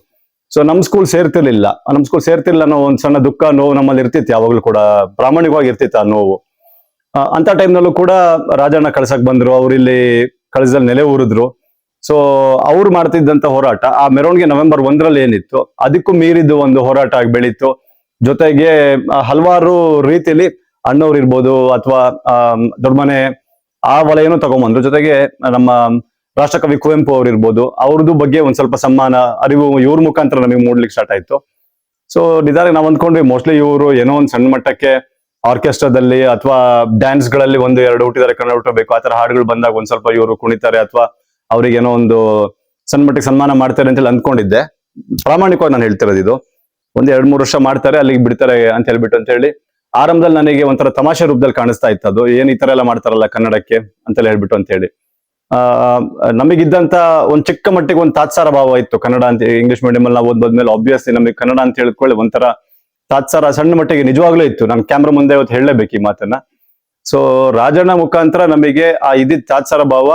S3: ಸೊ ನಮ್ ಸ್ಕೂಲ್ ಸೇರ್ತಿರ್ಲಿಲ್ಲ. ನಮ್ ಸ್ಕೂಲ್ ಸೇರ್ತಿರ್ಲಿಲ್ಲ ಅನ್ನೋ ಒಂದು ಸಣ್ಣ ದುಃಖ, ನೋವು ನಮ್ಮಲ್ಲಿ ಇರ್ತಿತ್ತು, ಯಾವಾಗಲೂ ಕೂಡ ಪ್ರಾಮಾಣಿಕವಾಗಿ ಇರ್ತಿತ್ತು ಆ ನೋವು. ಅಂತ ಅಂತ ಟೈಮ್ನಲ್ಲೂ ಕೂಡ ರಾಜಣ್ಣ ಕಳ್ಸಕ್ ಬಂದ್ರು, ಅವ್ರು ಇಲ್ಲಿ ಕಳಸದಲ್ಲಿ ನೆಲೆ ಊರಿದ್ರು. ಸೊ ಅವ್ರು ಮಾಡ್ತಿದ್ದಂತ ಹೋರಾಟ ಆ ಮೆರವಣಿಗೆ ನವೆಂಬರ್ ಒಂದರಲ್ಲಿ ಏನಿತ್ತು, ಅದಕ್ಕೂ ಮೀರಿದ್ದು ಒಂದು ಹೋರಾಟ ಆಗಿ ಬೆಳೀತು. ಜೊತೆಗೆ ಹಲವಾರು ರೀತಿಯಲ್ಲಿ ಅಣ್ಣವ್ರು ಇರ್ಬೋದು ಅಥವಾ ದೊಡ್ಡಮನೆ ಆ ವಲಯನೂ ತಗೊಂಬಂದ್ರು. ಜೊತೆಗೆ ನಮ್ಮ ರಾಷ್ಟ್ರಕವಿ ಕುವೆಂಪು ಅವ್ರು ಇರ್ಬೋದು, ಅವ್ರದ್ದು ಬಗ್ಗೆ ಒಂದ್ ಸ್ವಲ್ಪ ಸಮ್ಮಾನ, ಅರಿವು ಇವ್ರ ಮುಖಾಂತರ ನಮಗೆ ಮೂಡ್ಲಿಕ್ಕೆ ಸ್ಟಾರ್ಟ್ ಆಯ್ತು. ಸೊ ನಿಧಾನ ನಾವ್ ಅಂದ್ಕೊಂಡ್ವಿ ಮೋಸ್ಟ್ಲಿ ಇವರು ಏನೋ ಒಂದ್ ಸಣ್ಣ ಮಟ್ಟಕ್ಕೆ ಆರ್ಕೆಸ್ಟ್ರಾದಲ್ಲಿ ಅಥವಾ ಡ್ಯಾನ್ಸ್ಗಳಲ್ಲಿ ಒಂದು, ಎರಡು ಹುಟ್ಟಿದಾರೆ, ಕನ್ನಡ ಹುಟ್ಟಬೇಕು ಆ ತರ ಹಾಡುಗಳು ಬಂದಾಗ ಒಂದ್ ಸ್ವಲ್ಪ ಇವರು ಕುಣಿತಾರೆ, ಅಥವಾ ಅವ್ರಿಗೆ ಏನೋ ಒಂದು ಸಣ್ಣ ಮಟ್ಟಿಗೆ ಸನ್ಮಾನ ಮಾಡ್ತಾರೆ ಅಂತ ಹೇಳಿ ಅಂದ್ಕೊಂಡಿದ್ದೆ. ಪ್ರಾಮಾಣಿಕವಾಗಿ ನಾನು ಹೇಳ್ತಿರೋದು ಇದು. ಒಂದ್ ಎರಡ್ ಮೂರು ವರ್ಷ ಮಾಡ್ತಾರೆ, ಅಲ್ಲಿಗೆ ಬಿಡ್ತಾರೆ ಅಂತ ಹೇಳ್ಬಿಟ್ಟು ಅಂತ ಹೇಳಿ ಆರಂಭದಲ್ಲಿ ನನಗೆ ಒಂಥರ ತಮಾಷೆ ರೂಪದಲ್ಲಿ ಕಾಣಿಸ್ತಾ ಇತ್ತು ಅದು ಏನ್ ಈ ತರ ಎಲ್ಲ ಮಾಡ್ತಾರಲ್ಲ ಕನ್ನಡಕ್ಕೆ ಅಂತೆಲ್ಲ ಹೇಳ್ಬಿಟ್ಟು ಅಂತ ಹೇಳಿ. ಆ, ನಮಗಿದ್ದಂತ ಒಂದ್ ಚಿಕ್ಕ ಮಟ್ಟಿಗೆ ಒಂದು ತಾತ್ಸಾರ ಭಾವ ಇತ್ತು ಕನ್ನಡ ಅಂತ ಇಂಗ್ಲಿಷ್ ಮೀಡಿಯಂ ಅಲ್ಲಿ ನಾವು ಓದ್ಬೋದ್ಮೇಲೆ ಆಬ್ವಿಯಸ್ಲಿ ನಮಗೆ ಕನ್ನಡ ಅಂತ ಹೇಳ್ಕೊಳ್ಳಿ ಒಂಥರ ತಾತ್ಸಾರ ಸಣ್ಣ ಮಟ್ಟಿಗೆ ನಿಜವಾಗ್ಲೂ ಇತ್ತು. ನಾನು ಕ್ಯಾಮ್ರಾ ಮುಂದೆ ಇವತ್ತು ಹೇಳಲೇಬೇಕು ಈ ಮಾತನ್ನ. ಸೊ ರಾಜಣ್ಣ ಮುಖಾಂತರ ನಮಗೆ ಆ ಇದ್ ತಾತ್ಸಾರ ಭಾವ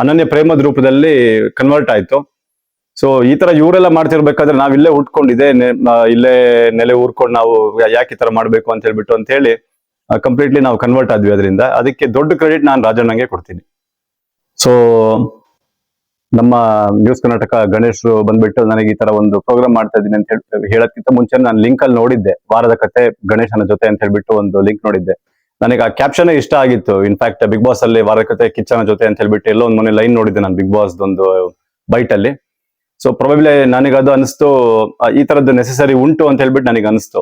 S3: ಅನನ್ಯ ಪ್ರೇಮದ ರೂಪದಲ್ಲಿ ಕನ್ವರ್ಟ್ ಆಯ್ತು. ಸೊ ಈ ತರ ಇವರೆಲ್ಲ ಮಾಡ್ತಿರ್ಬೇಕಾದ್ರೆ ನಾವ್ ಇಲ್ಲೇ ಉಟ್ಕೊಂಡಿದೆ ಇಲ್ಲೇ ನೆಲೆ ಊರ್ಕೊಂಡು ನಾವು ಯಾಕೆ ಈ ತರ ಮಾಡ್ಬೇಕು ಅಂತ ಹೇಳ್ಬಿಟ್ಟು ಅಂತ ಹೇಳಿ ಕಂಪ್ಲೀಟ್ಲಿ ನಾವು ಕನ್ವರ್ಟ್ ಆದ್ವಿ ಅದರಿಂದ. ಅದಕ್ಕೆ ದೊಡ್ಡ ಕ್ರೆಡಿಟ್ ನಾನು ರಾಜಣ್ಣಂಗೆ ಕೊಡ್ತೀನಿ. ಸೊ ನಮ್ಮ ನ್ಯೂಸ್ ಕರ್ನಾಟಕ ಗಣೇಶ್ ಬಂದ್ಬಿಟ್ಟು ನನಗೆ ಈ ತರ ಒಂದು ಪ್ರೋಗ್ರಾಮ್ ಮಾಡ್ತಾ ಇದ್ದೀನಿ ಅಂತ ಹೇಳಿ ಹೇಳೋದಕ್ಕಿಂತ ಮುಂಚೆ ನಾನು ಲಿಂಕ್ ಅಲ್ಲಿ ನೋಡಿದ್ದೆ. ವಾರದ ಕತೆ ಗಣೇಶನ ಜೊತೆ ಅಂತ ಹೇಳ್ಬಿಟ್ಟು ಒಂದು ಲಿಂಕ್ ನೋಡಿದ್ದೆ. ನನಗೆ ಆ ಕ್ಯಾಪ್ಷನ್ ಇಷ್ಟ ಆಗಿತ್ತು. ಇನ್ಫ್ಯಾಕ್ಟ್ ಬಿಗ್ ಬಾಸ್ ಅಲ್ಲಿ ವಾರಕತೆ ಕಿಚ್ಚನ ಜೊತೆ ಅಂತ ಹೇಳ್ಬಿಟ್ಟು ಎಲ್ಲೋ ಒಂದು ಮೊನ್ನೆ ಲೈನ್ ನೋಡಿದ್ದೆ ನಾನು ಬಿಗ್ ಬಾಸ್ ಒಂದು ಬೈಟ್ ಅಲ್ಲಿ. ಸೊ ಪ್ರೊಬೆಬ್ಲಿ ನನಗೆ ಅದು ಅನಿಸ್ತು ಈ ತರದ್ದು ನೆಸೆಸರಿ ಉಂಟು ಅಂತ ಹೇಳ್ಬಿಟ್ಟು ನನಗೆ ಅನಿಸ್ತು.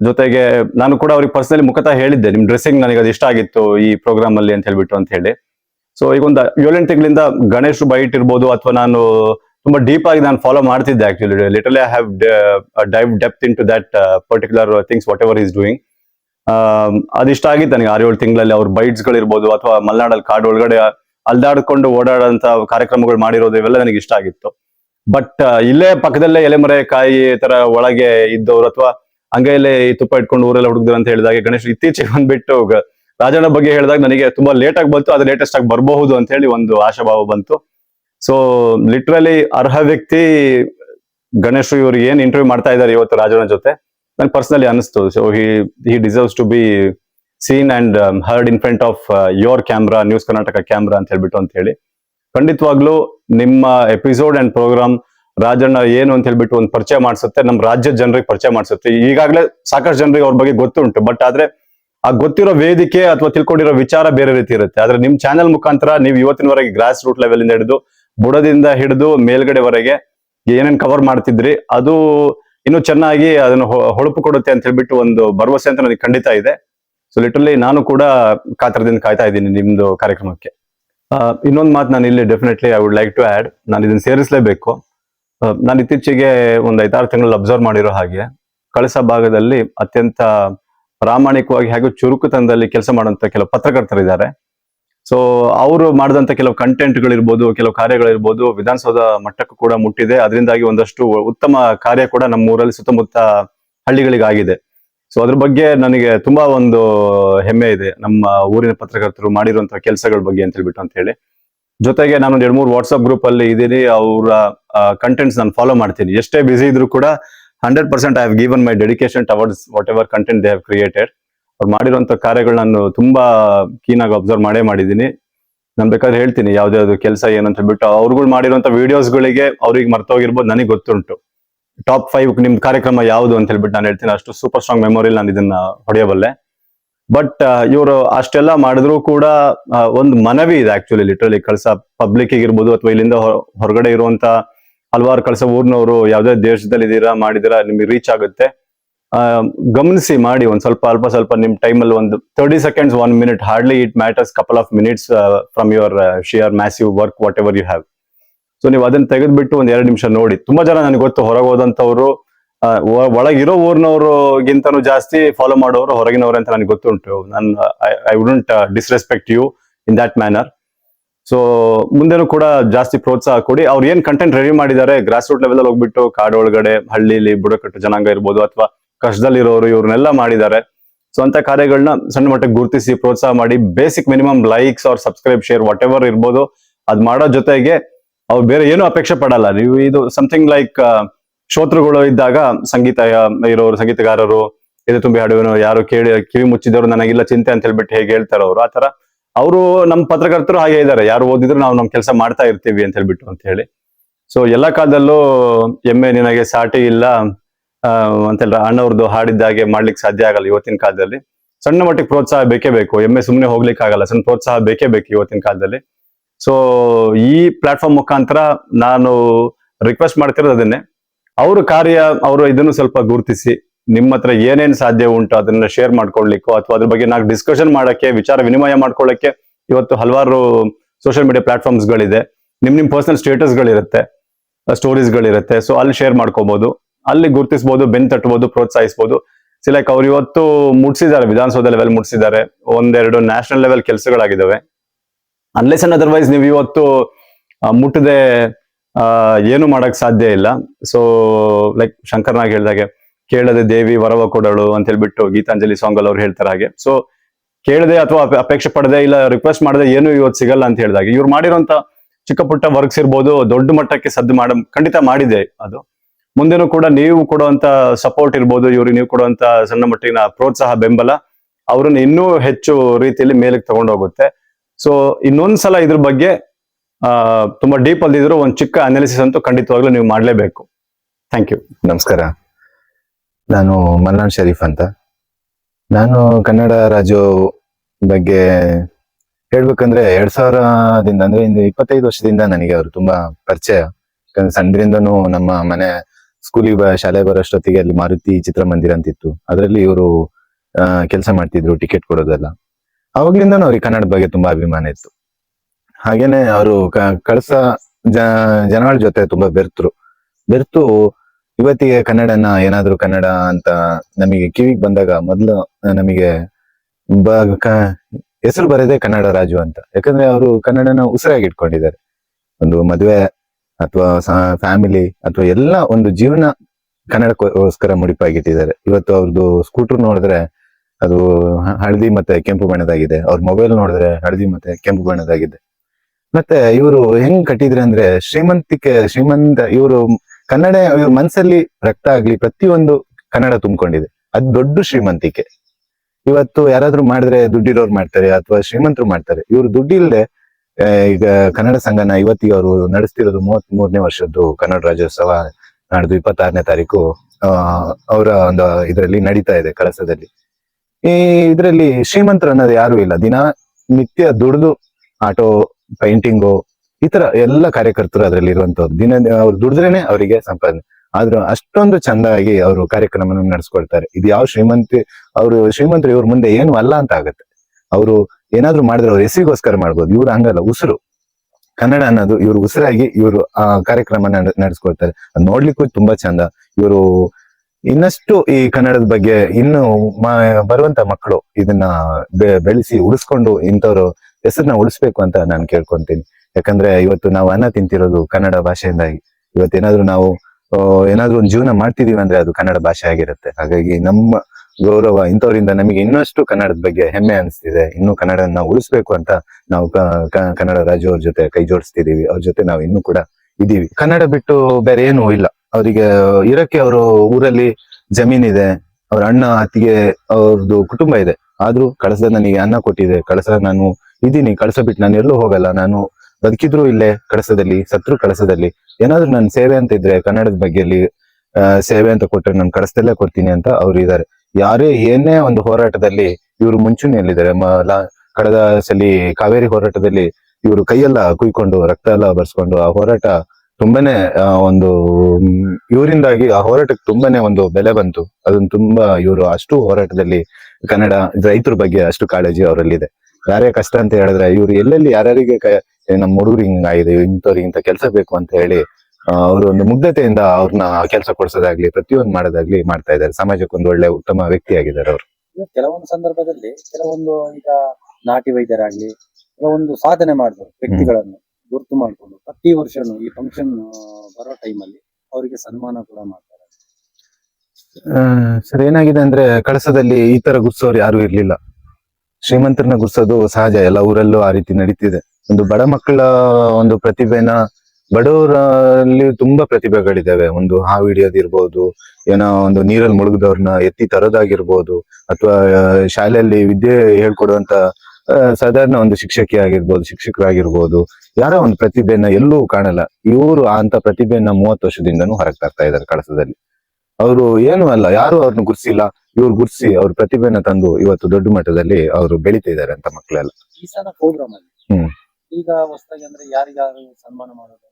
S3: ಜೊತೆಗೆ ನಾನು ಕೂಡ ಅವ್ರಿಗೆ ಪರ್ಸನಲಿ ಮುಖತಃ ಹೇಳಿದ್ದೆ, ನಿಮ್ ಡ್ರೆಸ್ಸಿಂಗ್ ನನಗೆ ಅದು ಇಷ್ಟ ಆಗಿತ್ತು ಈ ಪ್ರೋಗ್ರಾಮ್ ಅಲ್ಲಿ ಅಂತ ಹೇಳ್ಬಿಟ್ಟು ಅಂತ ಹೇಳಿ. ಸೊ ಈಗ ಒಂದು ಏಳೆಂಟು ತಿಂಗಳಿಂದ ಗಣೇಶ್ ಬೈಟ್ ಇರ್ಬೋದು ಅಥವಾ ನಾನು ತುಂಬಾ ಡೀಪ್ ಆಗಿ ನಾನು ಫಾಲೋ ಮಾಡ್ತಿದ್ದೆ actually literally I have dive depth into that particular things whatever is doing ಅದಿಷ್ಟ ಆಗಿತ್ತು ನನಗೆ ಆರು ಏಳು ತಿಂಗಳಲ್ಲಿ ಅವ್ರ ಬೈಟ್ಸ್ ಗಳಿರ್ಬೋದು ಅಥವಾ ಮಲೆನಾಡಲ್ಲಿ ಕಾಡು ಒಳಗಡೆ ಅಲ್ದಾಡ್ಕೊಂಡು ಓಡಾಡೋಂತ ಕಾರ್ಯಕ್ರಮಗಳು ಮಾಡಿರೋದು ಇವೆಲ್ಲ ನನಗೆ ಇಷ್ಟ ಆಗಿತ್ತು. ಬಟ್ ಇಲ್ಲೇ ಪಕ್ಕದಲ್ಲೇ ಎಲೆಮರೆ ಕಾಯಿ ತರ ಒಳಗೆ ಇದ್ದವ್ರು ಅಥವಾ ಅಂಗೈಲೇ ತುಪ್ಪ ಇಟ್ಕೊಂಡು ಊರೆಲ್ಲ ಹುಡುಗಿದ್ರು ಅಂತ ಹೇಳಿದಾಗ ಗಣೇಶ್ ಇತ್ತೀಚೆಗೆ ಬಂದ್ಬಿಟ್ಟು ರಾಜಣ್ಣ ಬಗ್ಗೆ ಹೇಳಿದಾಗ ನನಗೆ ತುಂಬಾ ಲೇಟ್ ಆಗಿ ಬಂತು ಅದು ಲೇಟೆಸ್ಟ್ ಆಗಿ ಬರಬಹುದು ಅಂತ ಹೇಳಿ ಒಂದು ಆಶಾಭಾವ ಬಂತು. ಸೊ ಲಿಟ್ರಲಿ ಅರ್ಹ ವ್ಯಕ್ತಿ ಗಣೇಶ್ ಇವ್ರು ಏನ್ ಇಂಟರ್ವ್ಯೂ ಮಾಡ್ತಾ ಇದ್ದಾರೆ ಇವತ್ತು ರಾಜಣ್ಣ ಜೊತೆ? ನನ್ಗೆ ಪರ್ಸನಲಿ ಅನಿಸ್ತು so he he deserves to be seen and heard in front of your camera news Karnataka camera ಅಂತ ಹೇಳ್ಬಿಟ್ಟು ಅಂತ ಹೇಳಿ. ಖಂಡಿತವಾಗ್ಲೂ ನಿಮ್ಮ ಎಪಿಸೋಡ್ ಅಂಡ್ ಪ್ರೋಗ್ರಾಮ್ ರಾಜಣ್ಣ ಏನು ಅಂತ ಹೇಳ್ಬಿಟ್ಟು ಒಂದು ಪರಿಚಯ ಮಾಡಿಸುತ್ತೆ ನಮ್ಮ ರಾಜ್ಯದ ಜನರಿಗೆ ಪರಿಚಯ ಮಾಡಿಸುತ್ತೆ. ಈಗಾಗಲೇ ಸಾಕಷ್ಟು ಜನರಿಗೆ ಅವ್ರ ಬಗ್ಗೆ ಗೊತ್ತುಂಟು ಬಟ್ ಆದ್ರೆ ಆ ಗೊತ್ತಿರೋ ವೇದಿಕೆ ಅಥವಾ ತಿಳ್ಕೊಂಡಿರೋ ವಿಚಾರ ಬೇರೆ ರೀತಿ ಇರುತ್ತೆ. ಆದ್ರೆ ನಿಮ್ ಚಾನೆಲ್ ಮುಖಾಂತರ ನೀವು ಇವತ್ತಿನವರೆಗೆ ಗ್ರಾಸ್ ರೂಟ್ ಲೆವೆಲ್ ಇಂದ ಹಿಡಿದು ಬುಡದಿಂದ ಹಿಡಿದು ಮೇಲ್ಗಡೆವರೆಗೆ ಏನೇನ್ ಕವರ್ ಮಾಡ್ತಿದ್ರಿ, ಅದು ಇನ್ನು ಚೆನ್ನಾಗಿ ಅದನ್ನು ಹೊಳಪು ಕೊಡುತ್ತೆ ಅಂತ ಹೇಳ್ಬಿಟ್ಟು ಒಂದು ಭರವಸೆ ಅಂತ ನನಗೆ ಖಂಡಿತ ಇದೆ. ಸೊ ಲಿಟರ್ಲಿ ನಾನು ಕೂಡ ಕಾತರದಿಂದ ಕಾಯ್ತಾ ಇದ್ದೀನಿ ನಿಮ್ದು ಕಾರ್ಯಕ್ರಮಕ್ಕೆ. ಇನ್ನೊಂದು ಮಾತು ನಾನು ಇಲ್ಲಿ definitely I would like to add ನಾನು ಇದನ್ನ ಸೇರಿಸಲೇಬೇಕು. ನಾನು ಇತ್ತೀಚೆಗೆ ಒಂದು ಐದಾರು ತಿಂಗಳು ಅಬ್ಸರ್ವ್ ಮಾಡಿರೋ ಹಾಗೆ, ಕಳಸ ಭಾಗದಲ್ಲಿ ಅತ್ಯಂತ ಪ್ರಾಮಾಣಿಕವಾಗಿ ಹಾಗೂ ಚುರುಕುತನದಲ್ಲಿ ಕೆಲಸ ಮಾಡುವಂತ ಕೆಲವು ಪತ್ರಕರ್ತರಿದ್ದಾರೆ. ಸೊ ಅವರು ಮಾಡಿದಂತ ಕೆಲವು ಕಂಟೆಂಟ್ಗಳಿರ್ಬೋದು ಕೆಲವು ಕಾರ್ಯಗಳಿರ್ಬೋದು ವಿಧಾನಸೌಧ ಮಟ್ಟಕ್ಕೂ ಕೂಡ ಮುಟ್ಟಿದೆ. ಅದರಿಂದಾಗಿ ಒಂದಷ್ಟು ಉತ್ತಮ ಕಾರ್ಯ ಕೂಡ ನಮ್ಮ ಊರಲ್ಲಿ ಸುತ್ತಮುತ್ತ ಹಳ್ಳಿಗಳಿಗಾಗಿದೆ. ಸೊ ಅದ್ರ ಬಗ್ಗೆ ನನಗೆ ತುಂಬಾ ಒಂದು ಹೆಮ್ಮೆ ಇದೆ. ನಮ್ಮ ಊರಿನ ಪತ್ರಕರ್ತರು ಮಾಡಿರುವಂತಹ ಕೆಲಸಗಳ ಬಗ್ಗೆ ಅಂತ ಹೇಳ್ಬಿಟ್ಟು ಅಂತ ಹೇಳಿ. ಜೊತೆಗೆ ನಾನು ಎರಡು ಮೂರು ವಾಟ್ಸ್ಆಪ್ ಗ್ರೂಪ್ ಅಲ್ಲಿ ಇದೀನಿ ಅವರ ಕಂಟೆಂಟ್ಸ್ ನಾನು ಫಾಲೋ ಮಾಡ್ತೀನಿ. ಎಷ್ಟೇ ಬಿಸಿ ಇದ್ರು ಕೂಡ hundred percent I have given my dedication towards whatever content they have created ಅವ್ರು ಮಾಡಿರುವಂತ ಕಾರ್ಯಗಳು ನಾನು ತುಂಬಾ ಕೀನಾಗಿ ಅಬ್ಸರ್ವ್ ಮಾಡೇ ಮಾಡಿದ್ದೀನಿ. ನಾನು ಬೇಕಾದ್ರೆ ಹೇಳ್ತೀನಿ ಯಾವ್ದಾವ್ದು ಕೆಲಸ ಏನು ಅಂತ ಹೇಳ್ಬಿಟ್ಟು ಅವ್ರುಗಳು ಮಾಡಿರುವಂತ ವಿಡಿಯೋಸ್ಗಳಿಗೆ ಅವ್ರಿಗೆ ಮರ್ತೋಗಿರ್ಬೋದು, ನನಗೆ ಗೊತ್ತುಂಟು. ಟಾಪ್ ಫೈವ್ ನಿಮ್ ಕಾರ್ಯಕ್ರಮ ಯಾವುದು ಅಂತ ಹೇಳ್ಬಿಟ್ಟು ನಾನು ಹೇಳ್ತೀನಿ, ಅಷ್ಟು ಸೂಪರ್ ಸ್ಟ್ರಾಂಗ್ ಮೆಮೊರಿಲಿ ನಾನು ಇದನ್ನ ಹೊಡೆಯಬಲ್ಲೆ. ಬಟ್ ಇವರು ಅಷ್ಟೆಲ್ಲ ಮಾಡಿದ್ರು ಕೂಡ ಒಂದು ಮನವಿ ಇದೆ ಆಕ್ಚುಲಿ ಲಿಟ್ರಲಿ ಕಳ್ಸ ಪಬ್ಲಿಕ್ ಇರ್ಬೋದು ಅಥವಾ ಇಲ್ಲಿಂದ ಹೊರ- ಹೊರಗಡೆ ಇರುವಂತ ಹಲವಾರು ಕಳ್ಸ ಊರ್ನವರು, ಯಾವ್ದೇ ದೇಶದಲ್ಲಿ ಇದೀರಾ ಮಾಡಿದಿರಾ ನಿಮಗೆ ರೀಚ್ ಆಗುತ್ತೆ. ಗಮನಿಸಿ ಮಾಡಿ ಒಂದು ಸ್ವಲ್ಪ, ಅಲ್ಪ ಸ್ವಲ್ಪ ನಿಮ್ ಟೈಮಲ್ಲಿ ಒಂದು thirty seconds one minute hardly it matters couple of minutes from your sheer massive work whatever you have so ನೀವು ಅದನ್ನ ತೆಗೆದ್ಬಿಟ್ಟು ಒಂದ್ ಎರಡು ನಿಮಿಷ ನೋಡಿ. ತುಂಬಾ ಜನ ನನಗೆ ಗೊತ್ತು ಹೊರಗೆ ಹೋದಂತವ್ರು ಒಳಗಿರೋ ಊರ್ನವ್ರಿಗಿಂತನೂ ಜಾಸ್ತಿ ಫಾಲೋ ಮಾಡೋರು ಹೊರಗಿನವ್ರು ಅಂತ ನನಗೆ ಗೊತ್ತುಂಟು. ನಾನು I wouldn't disrespect you in that manner so ಮುಂದೆನೂ ಕೂಡ ಜಾಸ್ತಿ ಪ್ರೋತ್ಸಾಹ ಕೊಡಿ. ಅವ್ರು ಏನ್ ಕಂಟೆಂಟ್ ರೆಡಿ ಮಾಡಿದ್ದಾರೆ ಗ್ರಾಸ್ ರೂಟ್ ಲೆವೆಲ್ ಹೋಗ್ಬಿಟ್ಟು ಕಾಡು ಒಳಗಡೆ, ಹಳ್ಳಿಲಿ ಬುಡಕಟ್ಟು ಜನಾಂಗ ಇರ್ಬೋದು ಅಥವಾ ಕಷ್ಟದಲ್ಲಿರೋರು ಇವ್ರನ್ನೆಲ್ಲ ಮಾಡಿದ್ದಾರೆ. ಸೊ ಅಂತ ಕಾರ್ಯಗಳನ್ನ ಸಣ್ಣ ಮಟ್ಟಕ್ಕೆ ಗುರುತಿಸಿ, ಪ್ರೋತ್ಸಾಹ ಮಾಡಿ ಬೇಸಿಕ್ ಮಿನಿಮಮ್ ಲೈಕ್ಸ್ ಅವ್ರ ಸಬ್ಸ್ಕ್ರೈಬ್ ಶೇರ್ ವಾಟ್ ಎವರ್ ಇರ್ಬೋದು, ಅದ್ ಮಾಡೋ ಜೊತೆಗೆ ಅವ್ರು ಬೇರೆ ಏನು ಅಪೇಕ್ಷೆ ಪಡಲ್ಲ. ನೀವು ಇದು ಸಮಥಿಂಗ್ ಲೈಕ್ ಶ್ರೋತೃಗಳು ಇದ್ದಾಗ ಸಂಗೀತ ಇರೋರು, ಸಂಗೀತಗಾರರು, ಇದು ತುಂಬಿ ಹಾಡುವನು, ಯಾರು ಕೇಳಿ, ಕಿವಿ ಮುಚ್ಚಿದವರು ನನಗಿಲ್ಲ, ಚಿಂತೆ ಅಂತ ಹೇಳ್ಬಿಟ್ಟು ಹೇಗೆ ಹೇಳ್ತಾರೆ ಅವರು ಆತರ ಅವರು ನಮ್ಮ ಪತ್ರಕರ್ತರು ಹಾಗೆ ಇದ್ದಾರೆ. ಯಾರು ಓದಿದ್ರು ನಾವು ನಮ್ಮ ಕೆಲಸ ಮಾಡ್ತಾ ಇರ್ತೀವಿ ಅಂತ ಹೇಳ್ಬಿಟ್ಟು ಅಂತ ಹೇಳಿ. ಸೊ ಎಲ್ಲಾ ಕಾಲದಲ್ಲೂ ಎಮ್ಮೆ ನಿನಗೆ ಸಾಟಿ ಇಲ್ಲ ಅಂತೆಲ್ಲ ಅಣ್ಣವ್ರದ್ದು ಹಾಡಿದ್ದಾಗೆ ಮಾಡ್ಲಿಕ್ಕೆ ಸಾಧ್ಯ ಆಗಲ್ಲ ಇವತ್ತಿನ ಕಾಲದಲ್ಲಿ. ಸಣ್ಣ ಮಟ್ಟಿಗೆ ಪ್ರೋತ್ಸಾಹ ಬೇಕೇ ಬೇಕು. ಎಮ್ಮೆ ಸುಮ್ಮನೆ ಹೋಗ್ಲಿಕ್ಕೆ ಆಗಲ್ಲ ಸಣ್ಣ ಪ್ರೋತ್ಸಾಹ ಬೇಕೇ ಬೇಕು ಇವತ್ತಿನ ಕಾಲದಲ್ಲಿ. ಸೊ ಈ ಪ್ಲಾಟ್ಫಾರ್ಮ್ ಮುಖಾಂತರ ನಾನು ರಿಕ್ವೆಸ್ಟ್ ಮಾಡ್ತಿರೋದು ಅದನ್ನೇ. ಅವ್ರ ಕಾರ್ಯ, ಅವರು ಇದನ್ನು ಸ್ವಲ್ಪ ಗುರುತಿಸಿ. ನಿಮ್ಮ ಹತ್ರ ಏನೇನ್ ಸಾಧ್ಯ ಉಂಟು ಅದನ್ನ ಶೇರ್ ಮಾಡ್ಕೊಳ್ಲಿಕ್ಕೋ ಅಥವಾ ಅದ್ರ ಬಗ್ಗೆ ನಾವು ಡಿಸ್ಕಷನ್ ಮಾಡಕ್ಕೆ, ವಿಚಾರ ವಿನಿಮಯ ಮಾಡ್ಕೊಳ್ಳಕ್ಕೆ ಇವತ್ತು ಹಲವಾರು ಸೋಷಿಯಲ್ ಮೀಡಿಯಾ ಪ್ಲಾಟ್ಫಾರ್ಮ್ಸ್ಗಳಿದೆ ನಿಮ್ ನಿಮ್ ಪರ್ಸನಲ್ ಸ್ಟೇಟಸ್ ಸ್ಟೋರೀಸ್ಗಳಿರುತ್ತೆ ಸ್ಟೋರೀಸ್ ಗಳಿರುತ್ತೆ. ಸೊ ಅಲ್ಲಿ ಶೇರ್ ಮಾಡ್ಕೋಬಹುದು ಅಲ್ಲಿ ಗುರುತಿಸಬಹುದು ಬೆನ್ ತಟ್ಟಬಹುದು ಪ್ರೋತ್ಸಾಹಿಸಬಹುದು ಲೈಕ್ ಅವ್ರು ಇವತ್ತು ಮುಟ್ಸಿದ್ದಾರೆ, ವಿಧಾನಸೌಧ ಲೆವೆಲ್ ಮುಟ್ಸಿದ್ದಾರೆ. ಒಂದೆರಡು ನ್ಯಾಷನಲ್ ಲೆವೆಲ್ ಕೆಲಸಗಳಾಗಿದ್ದಾವೆ. ಅನ್ಲೆಸ್ ಅಂಡ್ ಅದರ್ವೈಸ್ ನೀವು ಇವತ್ತು ಮುಟ್ಟದೆ ಏನು ಮಾಡಕ್ ಸಾಧ್ಯ ಇಲ್ಲ. ಸೊ ಲೈಕ್ ಶಂಕರ್ನಾಗ್ ಹೇಳ್ದಾಗೆ ಕೇಳದೆ ದೇವಿ ವರವ ಕೊಡಳು ಅಂತ ಹೇಳ್ಬಿಟ್ಟು ಗೀತಾಂಜಲಿ ಸಾಂಗ್ ಅಲ್ಲಿ ಅವ್ರು ಹೇಳ್ತಾರೆ ಹಾಗೆ. ಸೊ ಕೇಳದೆ ಅಥವಾ ಅಪೇ- ಅಪೇಕ್ಷೆ ಪಡದೆ ಇಲ್ಲ ರಿಕ್ವೆಸ್ಟ್ ಮಾಡದೆ ಏನು ಇವತ್ತು ಸಿಗಲ್ಲ ಅಂತ ಹೇಳಿದಾಗ ಇವ್ರು ಮಾಡಿರೋಂತ ಚಿಕ್ಕ ಪುಟ್ಟ ವರ್ಕ್ಸ್ ಇರ್ಬೋದು, ದೊಡ್ಡ ಮಟ್ಟಕ್ಕೆ ಸದ್ದು ಮಾಡ, ಖಂಡಿತ ಮಾಡಿದೆ ಅದು. ಮುಂದೆನೂ ಕೂಡ ನೀವು ಕೊಡುವಂತ ಸಪೋರ್ಟ್ ಇರ್ಬೋದು ಇವ್ರಿಗೆ ನೀವು ಕೊಡುವಂತ ಸಣ್ಣ ಮಟ್ಟಿನ ಪ್ರೋತ್ಸಾಹ, ಬೆಂಬಲ ಅವ್ರನ್ನ ಇನ್ನೂ ಹೆಚ್ಚು ರೀತಿಯಲ್ಲಿ ಮೇಲಕ್ಕೆ ತಗೊಂಡೋಗುತ್ತೆ ಸೊ ಇನ್ನೊಂದ್ಸಲ ಇದ್ರ ಬಗ್ಗೆ, ಆ, ತುಂಬಾ ಡೀಪ್ ಅಲ್ದಿದ್ರು ಒಂದ್ ಚಿಕ್ಕ ಅನಾಲಿಸಿಸ್ ಅಂತೂ ಖಂಡಿತವಾಗ್ಲೂ ನೀವು ಮಾಡ್ಲೇಬೇಕು. ಥ್ಯಾಂಕ್ ಯು
S4: ನಮಸ್ಕಾರ. ನಾನು ಮಲ್ನಾಡ್ ಶರೀಫ್ ಅಂತ. ನಾನು ಕನ್ನಡ ರಾಜು ಬಗ್ಗೆ ಹೇಳ್ಬೇಕಂದ್ರೆ ಎರಡ್ ಸಾವಿರದಿಂದ ಅಂದ್ರೆ ಇಂದು ಇಪ್ಪತ್ತೈದು ವರ್ಷದಿಂದ ನನಗೆ ಅವರು ತುಂಬಾ ಪರಿಚಯ. ಯಾಕಂದ್ರೆ ಸಣ್ಣದ್ರಿಂದನೂ ನಮ್ಮ ಮನೆ ಸ್ಕೂಲಿಗೆ ಶಾಲೆ ಬರೋಷ್ಟೊತ್ತಿಗೆ ಅಲ್ಲಿ ಮಾರುತಿ ಚಿತ್ರಮಂದಿರ ಅಂತಿತ್ತು. ಅದರಲ್ಲಿ ಇವರು ಕೆಲಸ ಮಾಡ್ತಿದ್ರು ಟಿಕೆಟ್ ಕೊಡೋದೆಲ್ಲ. ಅವಾಗ್ಲಿಂದನೂ ಅವ್ರಿಗೆ ಕನ್ನಡ ಬಗ್ಗೆ ತುಂಬಾ ಅಭಿಮಾನ ಇತ್ತು. ಹಾಗೇನೆ ಅವರು ಕಳಸ ಜನಗಳ ಜೊತೆ ತುಂಬಾ ಬೆರ್ತರು. ಬೆರ್ತು, ಇವತ್ತಿಗೆ ಕನ್ನಡನ, ಏನಾದ್ರು ಕನ್ನಡ ಅಂತ ನಮಗೆ ಕಿವಿಗೆ ಬಂದಾಗ ಮೊದಲು ನಮಗೆ ಬ- ಹೆಸರು ಬರೋದೇ ಕನ್ನಡ ರಾಜು ಅಂತ. ಯಾಕಂದ್ರೆ ಅವರು ಕನ್ನಡನ ಉಸಿರಾಗಿ ಇಟ್ಕೊಂಡಿದ್ದಾರೆ. ಒಂದು ಮದುವೆ ಅಥವಾ ಫ್ಯಾಮಿಲಿ ಅಥವಾ ಎಲ್ಲ ಒಂದು ಜೀವನ ಕನ್ನಡಕ್ಕೋಸ್ಕರ ಮುಡಿಪಾಗಿಟ್ಟಿದ್ದಾರೆ. ಇವತ್ತು ಅವ್ರದ್ದು ಸ್ಕೂಟರ್ ನೋಡಿದ್ರೆ ಅದು ಹಳದಿ ಮತ್ತೆ ಕೆಂಪು ಬಣ್ಣದಾಗಿದೆ. ಅವ್ರ ಮೊಬೈಲ್ ನೋಡಿದ್ರೆ ಹಳದಿ ಮತ್ತೆ ಕೆಂಪು ಬಣ್ಣದಾಗಿದೆ. ಮತ್ತೆ ಇವರು ಹೆಂಗ್ ಕಟ್ಟಿದ್ರೆ ಅಂದ್ರೆ ಶ್ರೀಮಂತಿಕೆ, ಶ್ರೀಮಂತ ಇವರು ಕನ್ನಡ, ಇವ್ರ ಮನ್ಸಲ್ಲಿ ರಕ್ತ ಆಗ್ಲಿ ಪ್ರತಿಯೊಂದು ಕನ್ನಡ ತುಂಬಿಕೊಂಡಿದೆ. ಅದು ದೊಡ್ಡ ಶ್ರೀಮಂತಿಕೆ. ಇವತ್ತು ಯಾರಾದ್ರೂ ಮಾಡಿದ್ರೆ ದುಡ್ಡಿರೋರು ಮಾಡ್ತಾರೆ ಅಥವಾ ಶ್ರೀಮಂತರು ಮಾಡ್ತಾರೆ. ಇವ್ರು ದುಡ್ಡಿಲ್ದೆ ಈಗ ಕನ್ನಡ ಸಂಘನ ಇವತ್ತಿಗೆ ಅವರು ನಡೆಸ್ತಿರೋದು ಮೂವತ್ತ್ ಮೂರನೇ ವರ್ಷದ್ದು ಕನ್ನಡ ರಾಜ್ಯೋತ್ಸವ ನಾಡ್ದು ಇಪ್ಪತ್ತಾರನೇ ತಾರೀಕು. ಅವರ ಒಂದು ಇದರಲ್ಲಿ ನಡೀತಾ ಇದೆ ಕಳಸದಲ್ಲಿ. ಈ ಇದರಲ್ಲಿ ಶ್ರೀಮಂತರು ಅನ್ನೋದು ಯಾರು ಇಲ್ಲ. ದಿನ ನಿತ್ಯ ದುಡಿದು, ಆಟೋ, ಪೇಂಟಿಂಗು, ಈ ತರ ಎಲ್ಲ ಕಾರ್ಯಕರ್ತರು ಅದರಲ್ಲಿ ಇರುವಂತವ್ರು ದಿನ ಅವ್ರು ದುಡಿದ್ರೇನೆ ಅವರಿಗೆ ಸಂಪಾದನೆ. ಆದ್ರೂ ಅಷ್ಟೊಂದು ಚಂದಾಗಿ ಅವರು ಕಾರ್ಯಕ್ರಮವನ್ನು ನಡೆಸ್ಕೊಳ್ತಾರೆ. ಇದು ಯಾವ ಶ್ರೀಮಂತಿ, ಅವರು ಶ್ರೀಮಂತರು ಇವ್ರ ಮುಂದೆ ಏನು ಅಲ್ಲ ಅಂತ ಆಗತ್ತೆ. ಅವರು ಏನಾದ್ರೂ ಮಾಡಿದ್ರೆ ಅವ್ರ ಹೆಸರಿಗೋಸ್ಕರ ಮಾಡ್ಬೋದು. ಇವ್ರು ಹಂಗಲ್ಲ, ಉಸಿರು. ಕನ್ನಡ ಅನ್ನೋದು ಇವರು ಉಸಿರಾಗಿ ಇವರು ಆ ಕಾರ್ಯಕ್ರಮ ನಡೆ- ನಡೆಸ್ಕೊಳ್ತಾರೆ. ಅದ್ ನೋಡ್ಲಿಕ್ಕೂ ತುಂಬಾ ಚಂದ. ಇವರು ಇನ್ನಷ್ಟು ಈ ಕನ್ನಡದ ಬಗ್ಗೆ ಇನ್ನು ಬರುವಂತ ಮಕ್ಕಳು ಇದನ್ನ ಬೆಳೆಸಿ ಉಳಿಸ್ಕೊಂಡು ಇಂಥವ್ರು ಹೆಸರನ್ನ ಉಳಿಸ್ಬೇಕು ಅಂತ ನಾನು ಕೇಳ್ಕೊಂತೀನಿ. ಯಾಕಂದ್ರೆ ಇವತ್ತು ನಾವು ಅನ್ನ ತಿಂತಿರೋದು ಕನ್ನಡ ಭಾಷೆಯಿಂದಾಗಿ. ಇವತ್ತೇನಾದ್ರೂ ನಾವು ಏನಾದ್ರೂ ಒಂದು ಜೀವನ ಮಾಡ್ತಿದೀವಿ ಅಂದ್ರೆ ಅದು ಕನ್ನಡ ಭಾಷೆ ಆಗಿರುತ್ತೆ. ಹಾಗಾಗಿ ನಮ್ಮ ಗೌರವ ಇಂಥವರಿಂದ ನಮಗೆ ಇನ್ನಷ್ಟು ಕನ್ನಡದ ಬಗ್ಗೆ ಹೆಮ್ಮೆ ಅನಿಸ್ತಿದೆ. ಇನ್ನು ಕನ್ನಡನ ಉಳಿಸ್ಬೇಕು ಅಂತ ನಾವು ಕನ್ನಡ ರಾಜು ಜೊತೆ ಕೈ ಜೋಡಿಸ್ತಿದೀವಿ ಅವ್ರ ಜೊತೆ ನಾವು ಇನ್ನೂ ಕೂಡ ಇದೀವಿ ಕನ್ನಡ ಬಿಟ್ಟು ಬೇರೆ ಏನು ಇಲ್ಲ. ಅವರಿಗೆ ಇರಕ್ಕೆ ಅವರು ಊರಲ್ಲಿ ಜಮೀನಿದೆ ಅವ್ರ ಅಣ್ಣ, ಅತ್ತಿಗೆ ಅವ್ರದ್ದು ಕುಟುಂಬ ಇದೆ. ಆದ್ರೂ ಕಳಸ ನನಗೆ ಅನ್ನ ಕೊಟ್ಟಿದೆ. ಕಳಸ ನಾನು ಇದ್ದೀನಿ. ಕಳಸ ಬಿಟ್ಟು ನಾನು ಎಲ್ಲೂ ಹೋಗಲ್ಲ. ನಾನು ಬದುಕಿದ್ರು ಇಲ್ಲೇ ಕಳಸದಲ್ಲಿ, ಸತ್ರು ಕಳಸದಲ್ಲಿ. ಏನಾದ್ರೂ ನನ್ನ ಸೇವೆ ಅಂತ ಇದ್ರೆ ಕನ್ನಡದ ಬಗ್ಗೆಯಲ್ಲಿ ಸೇವೆ ಅಂತ ಕೊಟ್ಟರೆ ನಾನು ಕಳಸದಲ್ಲೇ ಕೊಡ್ತೀನಿ ಅಂತ ಅವ್ರು ಇದ್ದಾರೆ. ಯಾರೇ ಏನೇ ಒಂದು ಹೋರಾಟದಲ್ಲಿ ಇವರು ಮುಂಚೂಣಿಯಲ್ಲಿದ್ದಾರೆ. ಕಳೆದ ಸಲಿ ಕಾವೇರಿ ಹೋರಾಟದಲ್ಲಿ ಇವರು ಕೈಯೆಲ್ಲ ಕುಯ್ಕೊಂಡು ರಕ್ತ ಎಲ್ಲ ಬರ್ಸ್ಕೊಂಡು ಆ ಹೋರಾಟ ತುಂಬಾನೇ ಒಂದು ಇವರಿಂದಾಗಿ ಆ ಹೋರಾಟಕ್ಕೆ ತುಂಬಾನೇ ಒಂದು ಬೆಲೆ ಬಂತು. ಅದನ್ನ ತುಂಬಾ ಇವರು ಅಷ್ಟು ಹೋರಾಟದಲ್ಲಿ ಕನ್ನಡ ರೈತರ ಬಗ್ಗೆ ಅಷ್ಟು ಕಾಳಜಿ ಅವರಲ್ಲಿದೆ. ಯಾರೇ ಕಷ್ಟ ಅಂತ ಹೇಳಿದ್ರೆ ಇವ್ರು ಎಲ್ಲೆಲ್ಲಿ ಯಾರ್ಯಾರಿಗೆ ನಮ್ಮ ಹುಡುಗರು ಹಿಂಗಾಗಿದೆ ಇಂಥವ್ರಿಗೆ ಇಂಥ ಕೆಲಸ ಬೇಕು ಅಂತ ಹೇಳಿ ಅವರು ಒಂದು ಮುಗ್ಧತೆಯಿಂದ ಅವ್ರನ್ನ ಕೆಲಸ ಕೊಡ್ಸೋದಾಗ್ಲಿ ಪ್ರತಿಯೊಂದು ಮಾಡೋದಾಗ್ಲಿ ಮಾಡ್ತಾ ಇದ್ದಾರೆ. ಸಮಾಜಕ್ಕೆ ಒಂದು ಒಳ್ಳೆ ಉತ್ತಮ ವ್ಯಕ್ತಿ ಆಗಿದ್ದಾರೆ ಅವರು.
S5: ಕೆಲವೊಂದು ಸಂದರ್ಭದಲ್ಲಿ ಕೆಲವೊಂದು ಈಗ ನಾಟಿ ವೈದ್ಯರಾಗ್ಲಿ ಕೆಲವೊಂದು ಸಾಧನೆ ಮಾಡಿದ್ರು ವ್ಯಕ್ತಿಗಳನ್ನು ಗುರುತು ಮಾಡಿಕೊಂಡು. ಪ್ರತಿ ವರ್ಷನೂ ಈ ಫಂಕ್ಷನ್ ಬರೋ ಟೈಮಲ್ಲಿ ಅವರಿಗೆ ಸನ್ಮಾನ ಕೂಡ ಮಾಡ್ತಾರೆ.
S4: ಸರ್ ಏನಾಗಿದೆ ಅಂದ್ರೆ ಕಳಸದಲ್ಲಿ ಈ ತರ ಗುರ್ಸೋರು ಯಾರು ಇರ್ಲಿಲ್ಲ. ಶ್ರೀಮಂತರನ್ನ ಗುರ್ಸೋದು ಸಹಜ ಎಲ್ಲ ಊರಲ್ಲೂ ಆ ರೀತಿ ನಡೀತಿದೆ. ಒಂದು ಬಡ ಮಕ್ಕಳ ಒಂದು ಪ್ರತಿಭೆನ ಬಡವರಲ್ಲಿ ತುಂಬಾ ಪ್ರತಿಭೆಗಳಿದಾವೆ ಒಂದು ಹಾವು ಹಿಡಿಯೋದಿರ್ಬೋದು ಏನೋ ಒಂದು ನೀರಲ್ಲಿ ಮುಳುಗದವ್ರನ್ನ ಎತ್ತಿ ತರೋದಾಗಿರ್ಬೋದು ಅಥವಾ ಶಾಲೆಯಲ್ಲಿ ವಿದ್ಯೆ ಹೇಳ್ಕೊಡುವಂತ ಸಾಧಾರಣ ಒಂದು ಶಿಕ್ಷಕಿ ಆಗಿರ್ಬೋದು ಶಿಕ್ಷಕರಾಗಿರ್ಬೋದು ಯಾರೋ ಒಂದು ಪ್ರತಿಭೆನ ಎಲ್ಲೂ ಕಾಣಲ್ಲ. ಇವರು ಅಂತ ಪ್ರತಿಭೆಯನ್ನ ಮೂವತ್ತು ವರ್ಷದಿಂದನೂ ಹೊರಗೆ ತರ್ತಾ ಇದ್ದಾರೆ ಕಳಸದಲ್ಲಿ. ಅವರು ಏನು ಅಲ್ಲ ಯಾರು ಅವ್ರನ್ನ ಗುರ್ಸಿಲ್ಲ. ಇವ್ರು ಗುರ್ಸಿ ಅವ್ರ ಪ್ರತಿಭೆನ ತಂದು ಇವತ್ತು ದೊಡ್ಡ ಮಟ್ಟದಲ್ಲಿ ಅವರು ಬೆಳಿತಿದ್ದಾರೆ ಅಂತ ಮಕ್ಕಳೆಲ್ಲ
S5: ಈ ಸಲ ಪ್ರೋಗ್ರಾಮ್ ಅಲ್ಲಿ
S4: ಹ್ಮ್.
S5: ಈಗ ಹೊಸದಾಗಿ ಅಂದ್ರೆ ಯಾರಿಗಾರು ಸನ್ಮಾನ ಮಾಡೋದು?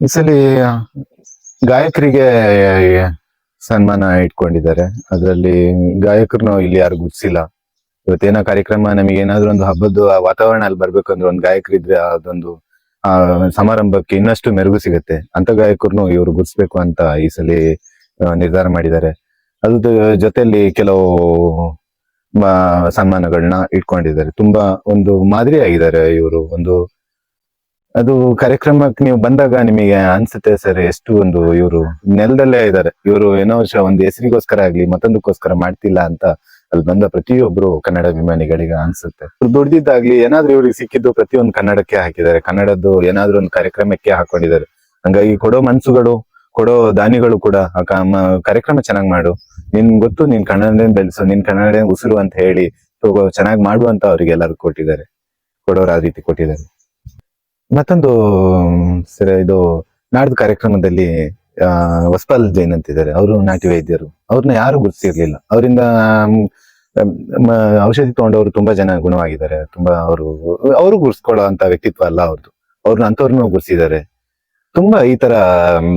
S4: ಈ ಗಾಯಕರಿಗೆ ಸನ್ಮಾನ ಇಟ್ಕೊಂಡಿದ್ದಾರೆ. ಅದರಲ್ಲಿ ಗಾಯಕರನ್ನು ಇಲ್ಲಿ ಯಾರು ಗುರ್ಸಿಲ್ಲ ಇವತ್ತೇನೋ ಕಾರ್ಯಕ್ರಮ, ನಮಗೆ ಏನಾದ್ರೂ ಒಂದು ಹಬ್ಬದ ವಾತಾವರಣ ಅಲ್ಲಿ ಬರ್ಬೇಕಂದ್ರೆ ಒಂದು ಗಾಯಕರಿದ್ರೆ ಅದೊಂದು, ಆ, ಸಮಾರಂಭಕ್ಕೆ ಇನ್ನಷ್ಟು ಮೆರುಗು ಸಿಗುತ್ತೆ. ಅಂತ ಗಾಯಕರನ್ನು ಇವರು ಗುರ್ಸ್ಬೇಕು ಅಂತ ಈ ಸಲ ನಿರ್ಧಾರ ಮಾಡಿದ್ದಾರೆ. ಅದ್ರ ಜೊತೆಯಲ್ಲಿ ಕೆಲವು ಸನ್ಮಾನಗಳನ್ನ ಇಟ್ಕೊಂಡಿದ್ದಾರೆ. ತುಂಬಾ ಒಂದು ಮಾದರಿ ಆಗಿದ್ದಾರೆ ಇವರು. ಒಂದು ಅದು ಕಾರ್ಯಕ್ರಮಕ್ಕೆ ನೀವು ಬಂದಾಗ ನಿಮಗೆ ಅನ್ಸುತ್ತೆ ಸರ್ ಎಷ್ಟು ಒಂದು ಇವರು ನೆಲದಲ್ಲೇ ಇದ್ದಾರೆ. ಇವರು ಏನೋ ವರ್ಷ ಒಂದು ಹೆಸರಿಗೋಸ್ಕರ ಆಗ್ಲಿ, ಮತ್ತೊಂದಕ್ಕೋಸ್ಕರ ಮಾಡ್ತಿಲ್ಲ ಅಂತ ಅಲ್ಲಿ ಬಂದ ಪ್ರತಿಯೊಬ್ರು ಕನ್ನಡ ಅಭಿಮಾನಿಗಳಿಗೆ ಅನ್ಸುತ್ತೆ. ದುಡ್ದಿದ್ದಾಗ್ಲಿ ಏನಾದ್ರೂ ಇವ್ರಿಗೆ ಸಿಕ್ಕಿದ್ದು ಪ್ರತಿಯೊಂದು ಕನ್ನಡಕ್ಕೆ ಹಾಕಿದ್ದಾರೆ. ಕನ್ನಡದ್ದು ಏನಾದ್ರೂ ಒಂದು ಕಾರ್ಯಕ್ರಮಕ್ಕೆ ಹಾಕೊಂಡಿದ್ದಾರೆ. ಹಂಗಾಗಿ ಕೊಡೋ ಮನ್ಸುಗಳು, ಕೊಡೋ ದಾನಿಗಳು ಕೂಡ ಕಾರ್ಯಕ್ರಮ ಚೆನ್ನಾಗ್ ಮಾಡು. ನಿನ್ ಗೊತ್ತು ನಿನ್ ಕನ್ನಡ ಬೆಳೆಸು, ನಿನ್ ಕನ್ನಡ ಉಸಿರು ಅಂತ ಹೇಳಿ ಚೆನ್ನಾಗಿ ಮಾಡು ಅಂತ ಅವ್ರಿಗೆ ಎಲ್ಲರೂ ಕೊಟ್ಟಿದ್ದಾರೆ. ಕೊಡೋರು ಆ ರೀತಿ ಕೊಟ್ಟಿದ್ದಾರೆ. ಮತ್ತೊಂದು ಸರ್, ಇದು ನಾಡ್ದು ಕಾರ್ಯಕ್ರಮದಲ್ಲಿ ವಸ್ಪಾಲ್ ಜೈನ್ ಅಂತಿದ್ದಾರೆ. ಅವರು ನಾಟಿ ವೈದ್ಯರು. ಅವ್ರನ್ನ ಯಾರು ಗುರುತಿಸಿರ್ಲಿಲ್ಲ. ಅವರಿಂದ ಔಷಧಿ ತಗೊಂಡವರು ತುಂಬಾ ಜನ ಗುಣವಾಗಿದ್ದಾರೆ. ತುಂಬಾ ಅವರು ಅವರು ಗುರ್ಸ್ಕೊಳ್ಳೋ ಅಂತ ವ್ಯಕ್ತಿತ್ವ ಅಲ್ಲ ಅವ್ರದ್ದು ಅವ್ರನ್ನ ಅಂಥವ್ರನ್ನ ಗುರ್ಸಿದ್ದಾರೆ ತುಂಬಾ ಈ ತರ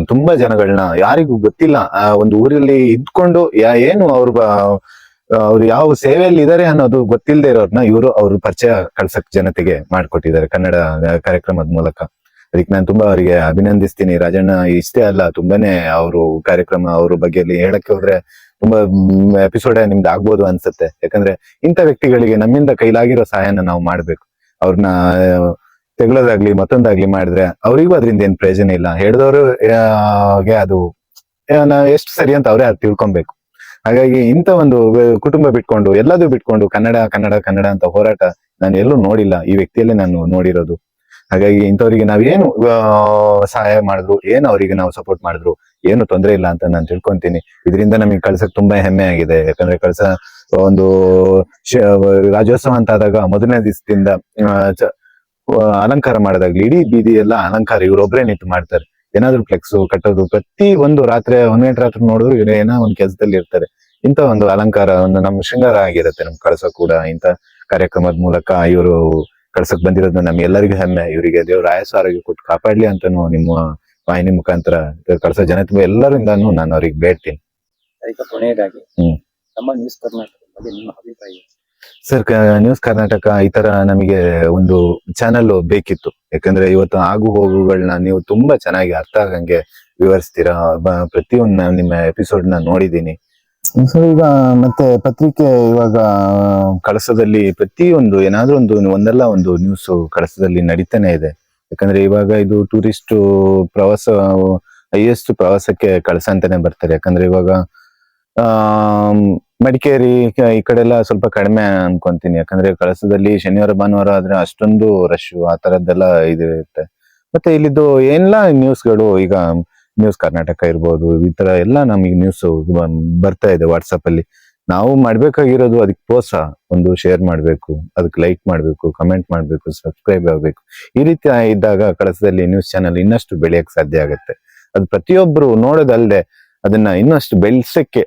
S4: ತುಂಬಾ ಜನಗಳನ್ನ ಯಾರಿಗೂ ಗೊತ್ತಿಲ್ಲ. ಆ, ಒಂದು ಊರಲ್ಲಿ ಇದ್ಕೊಂಡು ಏನು ಅವ್ರ ಅವ್ರು ಯಾವ ಸೇವೆಯಲ್ಲಿ ಇದಾರೆ ಅನ್ನೋದು ಗೊತ್ತಿಲ್ಲದೆ ಇರೋರ್ನ ಇವರು ಅವ್ರ ಪರಿಚಯ ಕಳ್ಸಕ್ ಜನತೆಗೆ ಮಾಡ್ಕೊಟ್ಟಿದ್ದಾರೆ ಕನ್ನಡ ಕಾರ್ಯಕ್ರಮದ ಮೂಲಕ. ಅದಕ್ಕೆ ನಾನು ತುಂಬಾ ಅವರಿಗೆ ಅಭಿನಂದಿಸ್ತೀನಿ. ರಾಜಣ್ಣ ಇಷ್ಟೇ ಅಲ್ಲ, ತುಂಬಾನೇ ಅವರು ಕಾರ್ಯಕ್ರಮ ಅವ್ರ ಬಗ್ಗೆ ಹೇಳಕ್ಕೆ ಹೋದ್ರೆ ತುಂಬಾ ಎಪಿಸೋಡ್ ನಿಮ್ದು ಆಗ್ಬೋದು ಅನ್ಸುತ್ತೆ. ಯಾಕಂದ್ರೆ ಇಂಥ ವ್ಯಕ್ತಿಗಳಿಗೆ ನಮ್ಮಿಂದ ಕೈಲಾಗಿರೋ ಸಹಾಯನ ನಾವು ಮಾಡ್ಬೇಕು. ಅವ್ರನ್ನ ತೆಗಳೋದಾಗ್ಲಿ ಮತ್ತೊಂದಾಗ್ಲಿ ಮಾಡಿದ್ರೆ ಅವರಿಗೂ ಅದರಿಂದ ಏನ್ ಪ್ರಯೋಜನ ಇಲ್ಲ. ಹೇಳಿದವರು ಅದು ಎಷ್ಟು ಸರಿ ಅಂತ ಅವರೇ ಅದು ತಿಳ್ಕೊಬೇಕು. ಹಾಗಾಗಿ ಇಂಥ ಒಂದು ಕುಟುಂಬ ಬಿಟ್ಕೊಂಡು ಎಲ್ಲದೂ ಬಿಟ್ಕೊಂಡು ಕನ್ನಡ ಕನ್ನಡ ಕನ್ನಡ ಅಂತ ಹೋರಾಟ ನಾನು ಎಲ್ಲೂ ನೋಡಿಲ್ಲ. ಈ ವ್ಯಕ್ತಿಯಲ್ಲೇ ನಾನು ನೋಡಿರೋದು. ಹಾಗಾಗಿ ಇಂಥವ್ರಿಗೆ ಏನು ಸಹಾಯ ಮಾಡಿದ್ರು, ಏನು ಅವರಿಗೆ ನಾವು ಸಪೋರ್ಟ್ ಮಾಡಿದ್ರು, ಏನು ತೊಂದರೆ ಇಲ್ಲ ಅಂತ ನಾನು ತಿಳ್ಕೊಂತೀನಿ. ಇದರಿಂದ ನಮಗೆ ಕಳ್ಸಕ್ ತುಂಬಾ ಹೆಮ್ಮೆ ಆಗಿದೆ. ಯಾಕಂದ್ರೆ ಕಳ್ಸ ಒಂದು ರಾಜ್ಯೋತ್ಸವ ಅಂತ ಆದಾಗ ಮೊದಲನೇ ದಿವಸದಿಂದ ಅಲಂಕಾರ ಮಾಡಿದಾಗ್ಲಿ, ಇಡೀ ಬೀದಿ ಎಲ್ಲ ಅಲಂಕಾರ ಇವರೊಬ್ರೇ ನಿಂತು ಮಾಡ್ತಾರೆ. ಏನಾದ್ರು ಫ್ಲೆಕ್ಸ್ ಕಟ್ಟೋದು ಪ್ರತಿ ಒಂದು ರಾತ್ರಿ ಒಂದ್ ಗಂಟೆ ರಾತ್ರಿ ನೋಡಿದ್ರು ಇವ್ರು ಏನೋ ಒಂದ್ ಕೆಲಸದಲ್ಲಿ ಇರ್ತಾರೆ. ಇಂತ ಒಂದು ಅಲಂಕಾರ ಒಂದು ನಮ್ಮ ಶೃಂಗಾರ ಆಗಿರುತ್ತೆ ನಮ್ ಕಳಸ ಕೂಡ. ಇಂತ ಕಾರ್ಯಕ್ರಮದ ಮೂಲಕ ಇವರು ಕಳ್ಸಕ್ ಬಂದಿರೋದು ನಮ್ಗೆ ಎಲ್ಲರಿಗೂ ಹೆಮ್ಮೆ. ಇವರಿಗೆ ದೇವ್ರ ಆಯಸ್ಸು ಆರೋಗ್ಯ ಕೊಟ್ಟು ಕಾಪಾಡ್ಲಿ ಅಂತಾನು ನಿಮ್ಮ ವಾಹಿನಿ ಮುಖಾಂತರ ಕಳ್ಸೋ ಜನತೆ ಎಲ್ಲರಿಂದ ನಾನು ಅವ್ರಿಗೆ ಬೇಡ್ತೀನಿ ಹ್ಮ್.
S5: ನಮ್ಮ ನ್ಯೂಸ್ ಕರ್ನಾಟಕದ ಬಗ್ಗೆ ನಿಮ್ಮ ಅಭಿಪ್ರಾಯ?
S4: ಸರ್ ನ್ಯೂಸ್ ಕರ್ನಾಟಕ ಈ ತರ ನಮಗೆ ಒಂದು ಚಾನೆಲ್ ಬೇಕಿತ್ತು. ಯಾಕಂದ್ರೆ ಇವತ್ತು ಆಗು ಹೋಗುಗಳನ್ನ ನೀವು ತುಂಬಾ ಚೆನ್ನಾಗಿ ಅರ್ಥ ಆಗಂಗೆ ವಿವರಿಸ್ತೀರಾ? ಪ್ರತಿಯೊಂದು ನಿಮ್ಮ ಎಪಿಸೋಡ್ನ ನೋಡಿದೀನಿ ಸೊ ಈಗ ಮತ್ತೆ ಪತ್ರಿಕೆ ಇವಾಗ, ಕಳಸದಲ್ಲಿ ಪ್ರತಿಯೊಂದು ಏನಾದ್ರೂ ಒಂದು, ಒಂದಲ್ಲ ಒಂದು ನ್ಯೂಸ್ ಕಳಸದಲ್ಲಿ ನಡೀತಾನೆ ಇದೆ. ಯಾಕಂದ್ರೆ ಇವಾಗ ಇದು ಟೂರಿಸ್ಟ್ ಪ್ರವಾಸ ಹೈಯೆಸ್ಟ್ ಪ್ರವಾಸಕ್ಕೆ ಕಳಸ ಅಂತಾನೆ ಬರ್ತಾರೆ. ಯಾಕಂದ್ರೆ ಇವಾಗ, ಆ ಮಡಿಕೇರಿ ಈ ಕಡೆ ಎಲ್ಲ ಸ್ವಲ್ಪ ಕಡಿಮೆ ಅನ್ಕೊಂತೀನಿ. ಯಾಕಂದ್ರೆ ಕಳಸದಲ್ಲಿ ಶನಿವಾರ, ಭಾನುವಾರ ಆದ್ರೆ ಅಷ್ಟೊಂದು ರಶ್ ಆ ತರದ್ದೆಲ್ಲ ಇದು ಇರುತ್ತೆ ಮತ್ತೆ ಇಲ್ಲಿದ್ದು ಎಲ್ಲ ನ್ಯೂಸ್ಗಳು ಈಗ ನ್ಯೂಸ್ ಕರ್ನಾಟಕ ಇರ್ಬೋದು, ಈ ತರ ಎಲ್ಲ ನಮಗೆ ನ್ಯೂಸ್ ಬರ್ತಾ ಇದೆ ವಾಟ್ಸಪ್ ಅಲ್ಲಿ. ನಾವು ಮಾಡ್ಬೇಕಾಗಿರೋದು ಅದಕ್ಕೆ ಪ್ರೋತ್ಸಾಹ ಒಂದು ಶೇರ್ ಮಾಡಬೇಕು, ಅದಕ್ಕೆ ಲೈಕ್ ಮಾಡಬೇಕು ಕಮೆಂಟ್ ಮಾಡಬೇಕು ಸಬ್ಸ್ಕ್ರೈಬ್ ಆಗಬೇಕು. ಈ ರೀತಿ ಇದ್ದಾಗ ಕಳಸದಲ್ಲಿ ನ್ಯೂಸ್ ಚಾನೆಲ್ ಇನ್ನಷ್ಟು ಬೆಳೆಯಕ್ಕೆ ಸಾಧ್ಯ ಆಗುತ್ತೆ. ಅದು ಪ್ರತಿಯೊಬ್ಬರು ನೋಡೋದಲ್ಲದೆ ಅದನ್ನ ಇನ್ನಷ್ಟು ಬೆಳೆಸಕ್ಕೆ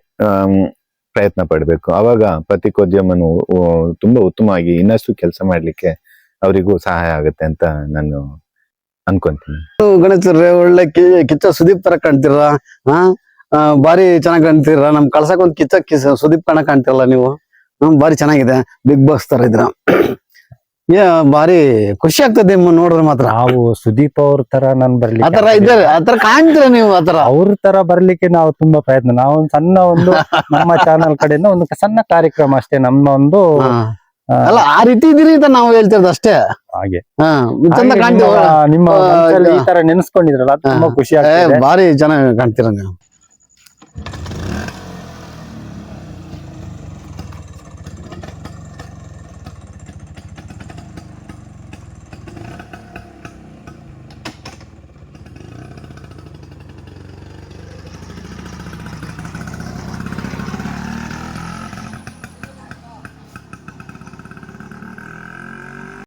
S4: ಪ್ರಯತ್ನ ಪಡ್ಬೇಕು. ಅವಾಗ ಪತ್ರಿಕೋದ್ಯಮನು ತುಂಬಾ ಉತ್ತಮವಾಗಿ ಇನ್ನಷ್ಟು ಕೆಲಸ ಮಾಡ್ಲಿಕ್ಕೆ ಅವರಿಗೂ ಸಹಾಯ ಆಗುತ್ತೆ ಅಂತ ನಾನು ಅನ್ಕೊಂತೀನಿ.
S2: ಗಣೇಶ್ ಒಳ್ಳೆ ಕಿಚ್ಚ ಸುದೀಪ್ ತರ ಕಾಣ್ತೀರಾ? ಹಾ ಬಾರಿ ಚೆನ್ನಾಗಿ ಕಾಣ್ತೀರ? ನಮ್ ಕಳ್ಸಕ್ ಒಂದ್ ಕಿಚ್ಚ ಸುದೀಪ್ ಕಣ ಕಾಣ್ತಿರಲ್ಲ ನೀವು? ಬಾರಿ ಚೆನ್ನಾಗಿದೆ. ಬಿಗ್ ಬಾಸ್ ತರ ಇದ್ರ ಏ ಬಾರಿ ಖುಷಿ ಆಗ್ತದೆ ನಿಮ್ಮ ನೋಡಿದ್ರೆ ಮಾತ್ರ.
S6: ನಾವು ಸುದೀಪ್ ಅವ್ರ ತರ ನಾನ್ ಬರ್ಲಿ
S2: ಆತರ. ಇದ್ದಾರೆ ಆತರ ಕಾಣ್ತೀರ ನೀವು ಆತರ
S6: ಅವ್ರ ತರ ಬರ್ಲಿಕ್ಕೆ ನಾವು ತುಂಬಾ ಪ್ರಯತ್ನ. ನಾವು ಸಣ್ಣ ಒಂದು ನಮ್ಮ ಚಾನಲ್ ಕಡೆಯಿಂದ ಒಂದು ಸಣ್ಣ ಕಾರ್ಯಕ್ರಮ ಅಷ್ಟೇ ನಮ್ಮ ಒಂದು
S2: ಅಲ್ಲ ಆ ರೀತಿ ಇದೀರಿ ಅಂತ ನಾವು ಹೇಳ್ತಿರೋದು ಅಷ್ಟೇ.
S6: ಹಾಗೆ.
S2: ಚಂದ ಕಾಣ್ತೀವಿ
S6: ನಿಮ್ಮ- ಈ ತರ ನೆನೆಸ್ಕೊಂಡಿದ್ರಲ್ಲ ತುಂಬಾ ಖುಷಿ ಆಗ್ತದೆ.
S2: ಬಾರಿ ಚೆನ್ನಾಗಿ ಕಾಣ್ತೀರ ನೀವು?